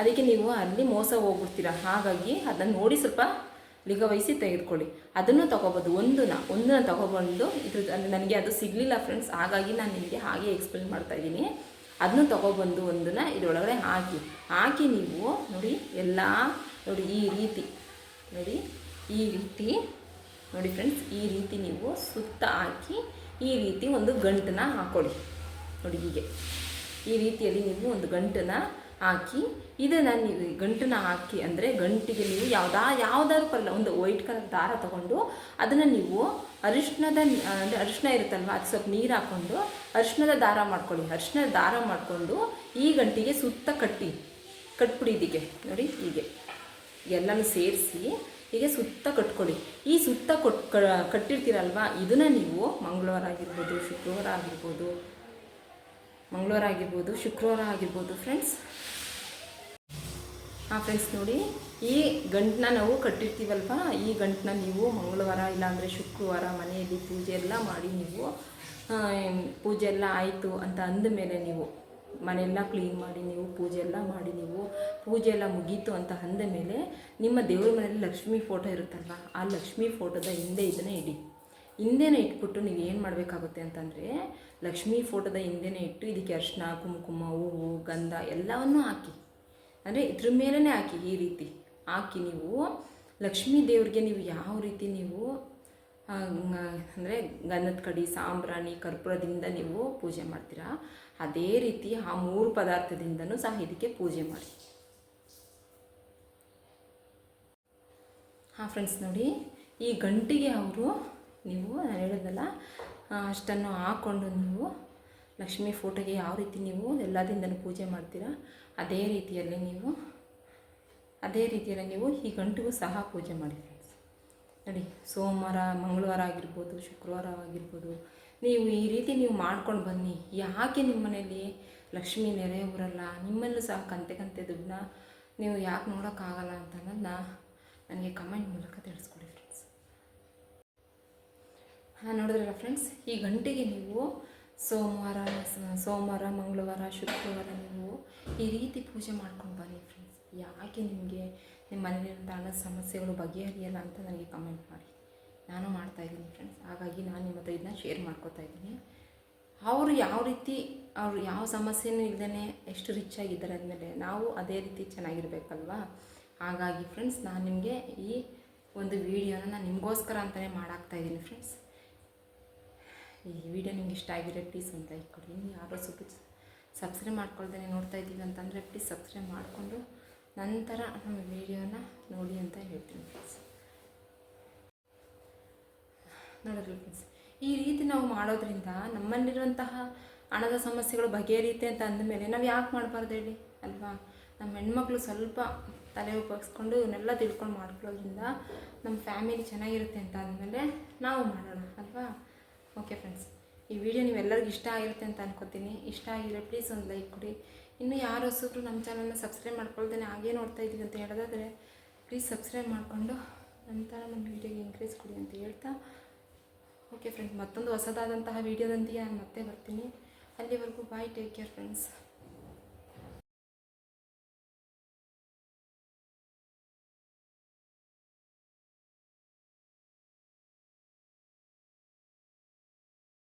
ಅದಕ್ಕೆ ನೀವು ಅಲ್ಲಿ ಮೋಸ ಹೋಗ್ಬಿಡ್ತೀರ? ಹಾಗಾಗಿ ಅದನ್ನು ನೋಡಿ ಸ್ವಲ್ಪ ಲಿಗವಹಿಸಿ ತೆಗೆದುಕೊಳ್ಳಿ. ಅದನ್ನು ತೊಗೋಬೋದು. ಒಂದನ್ನ ಒಂದನ್ನ ತೊಗೊಬಂದು ಇದು ನನಗೆ ಅದು ಸಿಗಲಿಲ್ಲ ಫ್ರೆಂಡ್ಸ್ ಹಾಗಾಗಿ ನಾನು ನಿಮಗೆ ಹಾಗೆ ಎಕ್ಸ್ಪ್ಲೇನ್ ಮಾಡ್ತಾ ಇದ್ದೀನಿ. ಅದನ್ನು ತಗೊಬಂದು ಒಂದನ್ನು ಇದರೊಳಗಡೆ ಹಾಕಿ. ಹಾಕಿ ನೀವು ನೋಡಿ ಎಲ್ಲ ನೋಡಿ ಈ ರೀತಿ. ನೋಡಿ, ಈ ರೀತಿ. ನೋಡಿ ಫ್ರೆಂಡ್ಸ್ ಈ ರೀತಿ ನೀವು ಸುತ್ತ ಹಾಕಿ, ಈ ರೀತಿ ಒಂದು ಗಂಟನ್ನ ಹಾಕೊಳ್ಳಿ. ನೋಡಿ ಹೀಗೆ. ಈ ರೀತಿಯಲ್ಲಿ ನೀವು ಒಂದು ಗಂಟನ್ನ ಹಾಕಿ ಇದನ್ನು ನೀವು ಗಂಟನ್ನ ಹಾಕಿ ಅಂದರೆ ಗಂಟಿಗೆ ನೀವು ಯಾವುದಾ ಯಾವ್ದಾದ್ರು ಪಲ್ಲ ಒಂದು ವೈಟ್ ಕಲರ್ ದಾರ ತಗೊಂಡು ಅದನ್ನು ನೀವು ಅರಿಶಿಣದ ಅಂದರೆ ಅರಿಶಿಣ ಇರುತ್ತಲ್ವ ಅದು ಸ್ವಲ್ಪ ನೀರು ಹಾಕ್ಕೊಂಡು ಅರಿಶಿಣದ ದಾರ ಮಾಡ್ಕೊಳ್ಳಿ. ಅರಿಶಿಣದ ದಾರ ಮಾಡಿಕೊಂಡು ಈ ಗಂಟಿಗೆ ಸುತ್ತ ಕಟ್ಟಿ. ಕಟ್ಬಿಡಿ ಇದಕ್ಕೆ ನೋಡಿ ಹೀಗೆ. ಎಲ್ಲನೂ ಸೇರಿಸಿ ಹೀಗೆ ಸುತ್ತ ಕಟ್ಕೊಳ್ಳಿ. ಈ ಸುತ್ತ ಕೊಟ್ ಕಟ್ಟಿರ್ತೀರಲ್ವ ಕಟ್ಟಿರ್ತೀರಲ್ವಾ ಇದನ್ನು ನೀವು ಮಂಗಳವಾರ ಆಗಿರ್ಬೋದು, ಶುಕ್ರವಾರ ಆಗಿರ್ಬೋದು, ಮಂಗಳವಾರ ಆಗಿರ್ಬೋದು, ಶುಕ್ರವಾರ ಆಗಿರ್ಬೋದು ಫ್ರೆಂಡ್ಸ್ ಹಾಂ ಫ್ರೆಂಡ್ಸ್ ನೋಡಿ, ಈ ಗಂಟನ್ನ ನಾವು ಕಟ್ಟಿರ್ತೀವಲ್ವ? ಈ ಗಂಟನ್ನ ನೀವು ಮಂಗಳವಾರ ಇಲ್ಲಾಂದರೆ ಶುಕ್ರವಾರ ಮನೆಯಲ್ಲಿ ಪೂಜೆ ಎಲ್ಲ ಮಾಡಿ ನೀವು ಪೂಜೆ ಎಲ್ಲ ಆಯಿತು ಅಂತ ಅಂದ ಮೇಲೆ ನೀವು ಮನೆಯೆಲ್ಲ ಕ್ಲೀನ್ ಮಾಡಿ, ನೀವು ಪೂಜೆ ಎಲ್ಲ ಮಾಡಿ, ನೀವು ಪೂಜೆ ಎಲ್ಲ ಮುಗೀತು ಅಂತ ಅಂದ ಮೇಲೆ ನಿಮ್ಮ ದೇವ್ರ ಮನೆಯಲ್ಲಿ ಲಕ್ಷ್ಮಿ ಫೋಟೋ ಇರುತ್ತಲ್ವ? ಆ ಲಕ್ಷ್ಮಿ ಫೋಟೋದ ಹಿಂದೆ ಇದನ್ನು ಇಡಿ. ಹಿಂದೆನೇ ಇಟ್ಬಿಟ್ಟು ನೀವು ಏನು ಮಾಡಬೇಕಾಗುತ್ತೆ ಅಂತಂದರೆ, ಲಕ್ಷ್ಮೀ ಫೋಟೋದ ಹಿಂದೆನೇ ಇಟ್ಟು ಇದಕ್ಕೆ ಅರಿಶಿನ, ಕುಂಕುಮ, ಹೂವು, ಗಂಧ ಎಲ್ಲವನ್ನೂ ಹಾಕಿ. ಅಂದರೆ ಇದ್ರ ಮೇಲೇ ಹಾಕಿ, ಈ ರೀತಿ ಹಾಕಿ ನೀವು ಲಕ್ಷ್ಮೀ ದೇವ್ರಿಗೆ ನೀವು ಯಾವ ರೀತಿ ನೀವು ಅಂದರೆ ಗಂಧದ ಕಡಿ, ಸಾಂಬ್ರಾಣಿ, ಕರ್ಪೂರದಿಂದ ನೀವು ಪೂಜೆ ಮಾಡ್ತೀರಾ, ಅದೇ ರೀತಿ ಆ ಮೂರು ಪದಾರ್ಥದಿಂದನೂ ಸಹ ಇದಕ್ಕೆ ಪೂಜೆ ಮಾಡಿ. ಹಾಂ ಫ್ರೆಂಡ್ಸ್ ನೋಡಿ, ಈ ಗಂಟಿಗೆ ಅವರು ನೀವು ನಾನು ಹೇಳೋದಲ್ಲ ಅಷ್ಟನ್ನು ಹಾಕ್ಕೊಂಡು ನೀವು ಲಕ್ಷ್ಮೀ ಫೋಟೋಗೆ ಯಾವ ರೀತಿ ನೀವು ಎಲ್ಲದಿಂದನೂ ಪೂಜೆ ಮಾಡ್ತೀರಾ ಅದೇ ರೀತಿಯಲ್ಲಿ ನೀವು, ಅದೇ ರೀತಿಯಲ್ಲಿ ನೀವು ಈ ಗಂಟಿಗೂ ಸಹ ಪೂಜೆ ಮಾಡಿ ಫ್ರೆಂಡ್ಸ್ ನೋಡಿ, ಸೋಮವಾರ, ಮಂಗಳವಾರ ಆಗಿರ್ಬೋದು, ಶುಕ್ರವಾರ ಆಗಿರ್ಬೋದು, ನೀವು ಈ ರೀತಿ ನೀವು ಮಾಡ್ಕೊಂಡು ಬನ್ನಿ. ಯಾಕೆ ನಿಮ್ಮ ಮನೆಯಲ್ಲಿ ಲಕ್ಷ್ಮೀ ನೆರೆ ಊರಲ್ಲ ನಿಮ್ಮಲ್ಲೂ ಸಹ ಕಂತೆ ಕಂತೆ ದುಡ್ಡನ್ನ ನೀವು ಯಾಕೆ ನೋಡೋಕ್ಕಾಗಲ್ಲ ಅಂತ ಅನ್ನೋದನ್ನ ನನಗೆ ಕಮೆಂಟ್ ಮೂಲಕ ತಿಳಿಸ್ಕೊಡಿ ಫ್ರೆಂಡ್ಸ್ ಹಾಂ, ನೋಡಿದ್ರಲ್ಲ ಫ್ರೆಂಡ್ಸ್ ಈ ಗಂಟೆಗೆ ನೀವು ಸೋಮವಾರ ಸೋಮವಾರ, ಮಂಗಳವಾರ, ಶುಕ್ರವಾರ ನೀವು ಈ ರೀತಿ ಪೂಜೆ ಮಾಡ್ಕೊಂಡು ಬನ್ನಿ ಫ್ರೆಂಡ್ಸ್ ಯಾಕೆ ನಿಮಗೆ ನಿಮ್ಮ ಮನೆಯಲ್ಲಿರುವಂಥ ಹಣದ ಸಮಸ್ಯೆಗಳು ಬಗೆಹರಿಯಲ್ಲ ಅಂತ ನನಗೆ ಕಮೆಂಟ್ ಮಾಡಿ. ನಾನು ಮಾಡ್ತಾ ಇದ್ದೀನಿ ಫ್ರೆಂಡ್ಸ್ ಹಾಗಾಗಿ ನಾನು ನಿಮ್ಮ ಹತ್ರ ಇದನ್ನ ಶೇರ್ ಮಾಡ್ಕೋತಾ ಇದ್ದೀನಿ. ಅವರು ಯಾವ ರೀತಿ, ಅವರು ಯಾವ ಸಮಸ್ಯೆನೂ ಇಲ್ಲದೇ ಎಷ್ಟು ರಿಚ್ ಆಗಿದ್ದಾರೆ ಅಂದಮೇಲೆ ನಾವು ಅದೇ ರೀತಿ ಚೆನ್ನಾಗಿರ್ಬೇಕಲ್ವಾ? ಹಾಗಾಗಿ ಫ್ರೆಂಡ್ಸ್ ನಾನು ನಿಮಗೆ ಈ ಒಂದು ವಿಡಿಯೋನ ನಾನು ನಿಮಗೋಸ್ಕರ ಅಂತಲೇ ಮಾಡಾಕ್ತಾ ಇದ್ದೀನಿ ಫ್ರೆಂಡ್ಸ್ ಈ ವಿಡಿಯೋ ನಿಮ್ಗೆ ಇಷ್ಟ ಆಗಿದೆ ಪ್ಲೀಸ್ ಒಂದು ಲೈಕ್ ಕೊಡಿ. ನೀವು ಯಾರೋ ಸ್ವಲ್ಪ ಸಬ್ಸ್ಕ್ರೈಬ್ ಮಾಡ್ಕೊಳ್ದೇನೆ ನೋಡ್ತಾ ಇದ್ದೀವಿ ಅಂತಂದರೆ ಪ್ಲೀಸ್ ಸಬ್ಸ್ಕ್ರೈಬ್ ಮಾಡಿಕೊಂಡು ನಂತರ ನಮ್ಮ ವಿಡಿಯೋನ ನೋಡಿ ಅಂತ ಹೇಳ್ತೀನಿ ಫ್ರೆಂಡ್ಸ್ ನೋಡಿದ್ರಿ ಫ್ರೆಂಡ್ಸ್ ಈ ರೀತಿ ನಾವು ಮಾಡೋದ್ರಿಂದ ನಮ್ಮಲ್ಲಿರುವಂತಹ ಹಣದ ಸಮಸ್ಯೆಗಳು ಬಗೆಹರಿಯುತ್ತೆ ಅಂತ ಅಂದಮೇಲೆ ನಾವು ಯಾಕೆ ಮಾಡಬಾರ್ದು ಹೇಳಿ? ಅಲ್ವಾ? ನಮ್ಮ ಹೆಣ್ಮಕ್ಳು ಸ್ವಲ್ಪ ತಲೆ ಉಪಯೋಗಿಸ್ಕೊಂಡು ಇವನ್ನೆಲ್ಲ ತಿಳ್ಕೊಂಡು ಮಾಡ್ಕೊಳ್ಳೋದ್ರಿಂದ ನಮ್ಮ ಫ್ಯಾಮಿಲಿ ಚೆನ್ನಾಗಿರುತ್ತೆ ಅಂತ ಅಂದಮೇಲೆ ನಾವು ಮಾಡೋಣ, ಅಲ್ವಾ? ಓಕೆ ಫ್ರೆಂಡ್ಸ್ ಈ ವಿಡಿಯೋ ನೀವೆಲ್ಲರಿಗೂ ಇಷ್ಟ ಆಗಿರುತ್ತೆ ಅಂತ ಅನ್ಕೋತೀನಿ. ಇಷ್ಟ ಆಗಿದ್ರೆ ಪ್ಲೀಸ್ ಒಂದು ಲೈಕ್ ಕೊಡಿ. ಇನ್ನು ಯಾರು ಹೊಸಬ್ರು ನಮ್ಮ ಚಾನಲ್ನ ಸಬ್ಸ್ಕ್ರೈಬ್ ಮಾಡ್ಕೊಳ್ದೇನೆ ಹಾಗೇ ನೋಡ್ತಾ ಇದ್ದೀವಿ ಅಂತ ಹೇಳೋದಾದರೆ ಪ್ಲೀಸ್ ಸಬ್ಸ್ಕ್ರೈಬ್ ಮಾಡಿಕೊಂಡು ನಂತರ ನಮ್ಮ ವೀಡಿಯೋಗೆ ಇನ್ಕ್ರೀಸ್ ಕೊಡಿ ಅಂತ ಹೇಳ್ತಾ. ಓಕೆ ಫ್ರೆಂಡ್ಸ್ ಮತ್ತೊಂದು ಹೊಸದಾದಂತಹ ವೀಡಿಯೋದೊಂದಿಗೆ ನಾನು ಮತ್ತೆ ಬರ್ತೀನಿ. ಅಲ್ಲಿವರೆಗೂ ಬಾಯ್ ಟೇಕ್ ಕೇರ್ ಫ್ರೆಂಡ್ಸ್